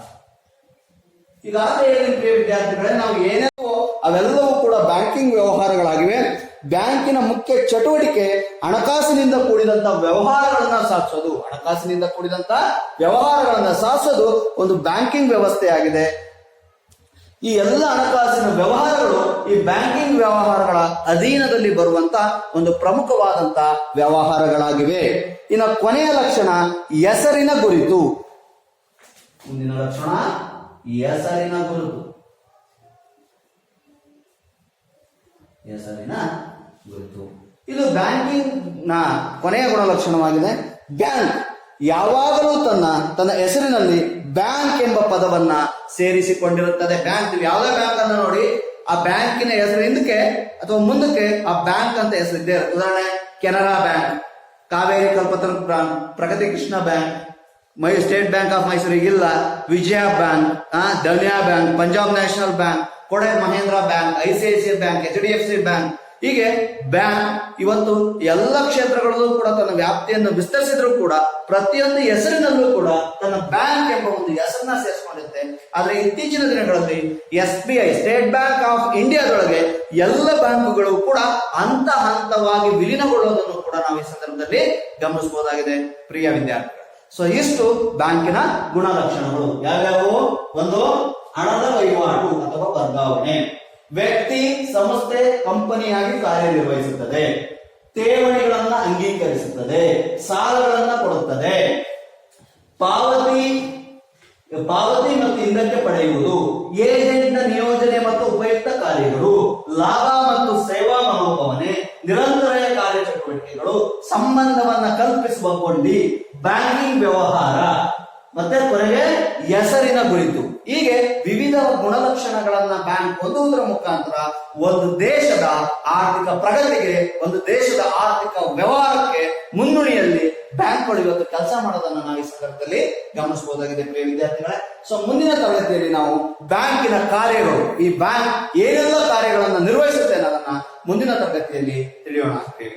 ಈಗಾಗಲೇ ಹೇಳಿದ ಪ್ರಿಯ ವಿದ್ಯಾರ್ಥಿಗಳೇ, ನಾವು ಏನೇನೋ ಅವೆಲ್ಲವೂ ಕೂಡ ಬ್ಯಾಂಕಿಂಗ್ ವ್ಯವಹಾರಗಳಾಗಿವೆ. ಬ್ಯಾಂಕಿನ ಮುಖ್ಯ ಚಟುವಟಿಕೆ ಹಣಕಾಸಿನಿಂದ ಕೂಡಿದಂತ ವ್ಯವಹಾರಗಳನ್ನ ಸಾಧಿಸೋದು. ಹಣಕಾಸಿನಿಂದ ಕೂಡಿದಂತ ವ್ಯವಹಾರಗಳನ್ನ ಸಾಧಿಸೋದು ಒಂದು ಬ್ಯಾಂಕಿಂಗ್ ವ್ಯವಸ್ಥೆಯಾಗಿದೆ. ಈ ಎಲ್ಲ ಹಣಕಾಸಿನ ವ್ಯವಹಾರಗಳು ಈ ಬ್ಯಾಂಕಿಂಗ್ ವ್ಯವಹಾರಗಳ ಅಧೀನದಲ್ಲಿ ಬರುವಂತ ಒಂದು ಪ್ರಮುಖವಾದಂತ ವ್ಯವಹಾರಗಳಾಗಿವೆ. ಇನ್ನು ಕೊನೆಯ ಲಕ್ಷಣ ಹೆಸರಿನ ಗುರುತು. ಮುಂದಿನ ಲಕ್ಷಣ ಹೆಸರಿನ ಗುರುತು. ಹೆಸರಿನ ಗುರುತು. ಇದು ಬ್ಯಾಂಕಿಂಗ್ನ ಕೊನೆಯ ಗುಣಲಕ್ಷಣವಾಗಿದೆ. ಬ್ಯಾಂಕ್ ಯಾವಾಗಲೂ ತನ್ನ ತನ್ನ ಹೆಸರಿನಲ್ಲಿ ಬ್ಯಾಂಕ್ ಎಂಬ ಪದವನ್ನ ಸೇರಿಸಿಕೊಂಡಿರುತ್ತದೆ. ಬ್ಯಾಂಕ್ ಯಾವುದೇ ಬ್ಯಾಂಕ್ ಅನ್ನು ನೋಡಿ, ಆ ಬ್ಯಾಂಕಿನ ಹೆಸರು ಹಿಂದಕ್ಕೆ ಅಥವಾ ಮುಂದಕ್ಕೆ ಆ ಬ್ಯಾಂಕ್ ಅಂತ ಹೆಸರು ಇದ್ದೇ ಇರುತ್ತೆ. ಉದಾಹರಣೆ, Canara Bank, Kaveri Kalpataru Bank, Pragathi Krishna Bank, my, state bank of ಮೈಸೂರಿಗೆ ಇಲ್ಲ, ವಿಜಯ ಬ್ಯಾಂಕ್ ಧನ್ಯಾ ಬ್ಯಾಂಕ್, ಪಂಜಾಬ್ ನ್ಯಾಷನಲ್ ಬ್ಯಾಂಕ್, ಕೊಡೆ Mahindra bank I bank, H D F C Bank ಹೀಗೆ ಬ್ಯಾಂಕ್ ಇವತ್ತು ಎಲ್ಲ ಕ್ಷೇತ್ರಗಳಲ್ಲೂ ಕೂಡ ತನ್ನ ವ್ಯಾಪ್ತಿಯನ್ನು ವಿಸ್ತರಿಸಿದ್ರು ಕೂಡ ಪ್ರತಿಯೊಂದು ಹೆಸರಿನಲ್ಲೂ ಕೂಡ ತನ್ನ ಬ್ಯಾಂಕ್ ಎಂಬ ಒಂದು ಹೆಸರನ್ನ ಸೇರಿಸಿಕೊಂಡಿರುತ್ತೆ. ಆದ್ರೆ ಇತ್ತೀಚಿನ ದಿನಗಳಲ್ಲಿ S B I, State Bank of ಇಂಡಿಯಾದೊಳಗೆ ಎಲ್ಲ ಬ್ಯಾಂಕುಗಳು ಕೂಡ ಹಂತ ಹಂತವಾಗಿ ವಿಲೀನಗೊಳ್ಳುವುದನ್ನು ಕೂಡ ನಾವು ಈ ಸಂದರ್ಭದಲ್ಲಿ ಗಮನಿಸಬಹುದಾಗಿದೆ, ಪ್ರಿಯ ವಿದ್ಯಾರ್ಥಿ ಸೊ ಇಷ್ಟು ಬ್ಯಾಂಕಿನ ಗುಣಲಕ್ಷಣಗಳು. ಯಾವ್ಯಾವು? ಒಂದು ಹಣದ ವಹಿವಾಟು ಅಥವಾ ವರ್ಗಾವಣೆ. ವ್ಯಕ್ತಿ, ಸಂಸ್ಥೆ, ಕಂಪನಿಯಾಗಿ ಕಾರ್ಯನಿರ್ವಹಿಸುತ್ತದೆ. ಠೇವಣಿಗಳನ್ನ ಅಂಗೀಕರಿಸುತ್ತದೆ. ಸಾಲಗಳನ್ನ ಕೊಡುತ್ತದೆ. ಪಾವತಿ ಪಾವತಿ ಮತ್ತು ಹಿಂದಕ್ಕೆ ಪಡೆಯುವುದು ಏಜೆಂಟ್ನ ನಿಯೋಜನೆ ಮತ್ತು ಉಪಯುಕ್ತ ಕಾರ್ಯಗಳು. ಲಾಭ ಮತ್ತು ಸೇವಾ ಮನೋಭಾವನೆ, ನಿರಂತರ ಕಾರ್ಯಚಟುವಟಿಕೆಗಳು, ಸಂಬಂಧವನ್ನ ಕಲ್ಪಿಸುವ ಕೊಂಡಿ ಬ್ಯಾಂಕಿಂಗ್ ವ್ಯವಹಾರ. ಮತ್ತೆ ಕೊನೆಗೆ ಹೆಸರಿನ ಕುರಿತು. ಹೀಗೆ ವಿವಿಧ ಗುಣಲಕ್ಷಣಗಳನ್ನ ಬ್ಯಾಂಕ್ ಹೊಂದುವುದರ ಮುಖಾಂತರ ಒಂದು ದೇಶದ ಆರ್ಥಿಕ ಪ್ರಗತಿಗೆ, ಒಂದು ದೇಶದ ಆರ್ಥಿಕ ವ್ಯವಹಾರಕ್ಕೆ ಮುನ್ನುಡಿಯಲ್ಲಿ ಬ್ಯಾಂಕ್ಗಳು ಇವತ್ತು ಕೆಲಸ ಮಾಡೋದನ್ನ ನಾವು ಈ ಸಂದರ್ಭದಲ್ಲಿ ಗಮನಿಸಬಹುದಾಗಿದೆ ಪ್ರಿಯ ವಿದ್ಯಾರ್ಥಿಗಳೇ. ಸೊ ಮುಂದಿನ ತರಗತಿಯಲ್ಲಿ ನಾವು ಬ್ಯಾಂಕಿನ ಕಾರ್ಯಗಳು, ಈ ಬ್ಯಾಂಕ್ ಏನೆಲ್ಲ ಕಾರ್ಯಗಳನ್ನ ನಿರ್ವಹಿಸುತ್ತೆ ಅನ್ನೋದನ್ನ ಮುಂದಿನ ತರಗತಿಯಲ್ಲಿ ತಿಳಿಯೋಣ ಪ್ರಿಯ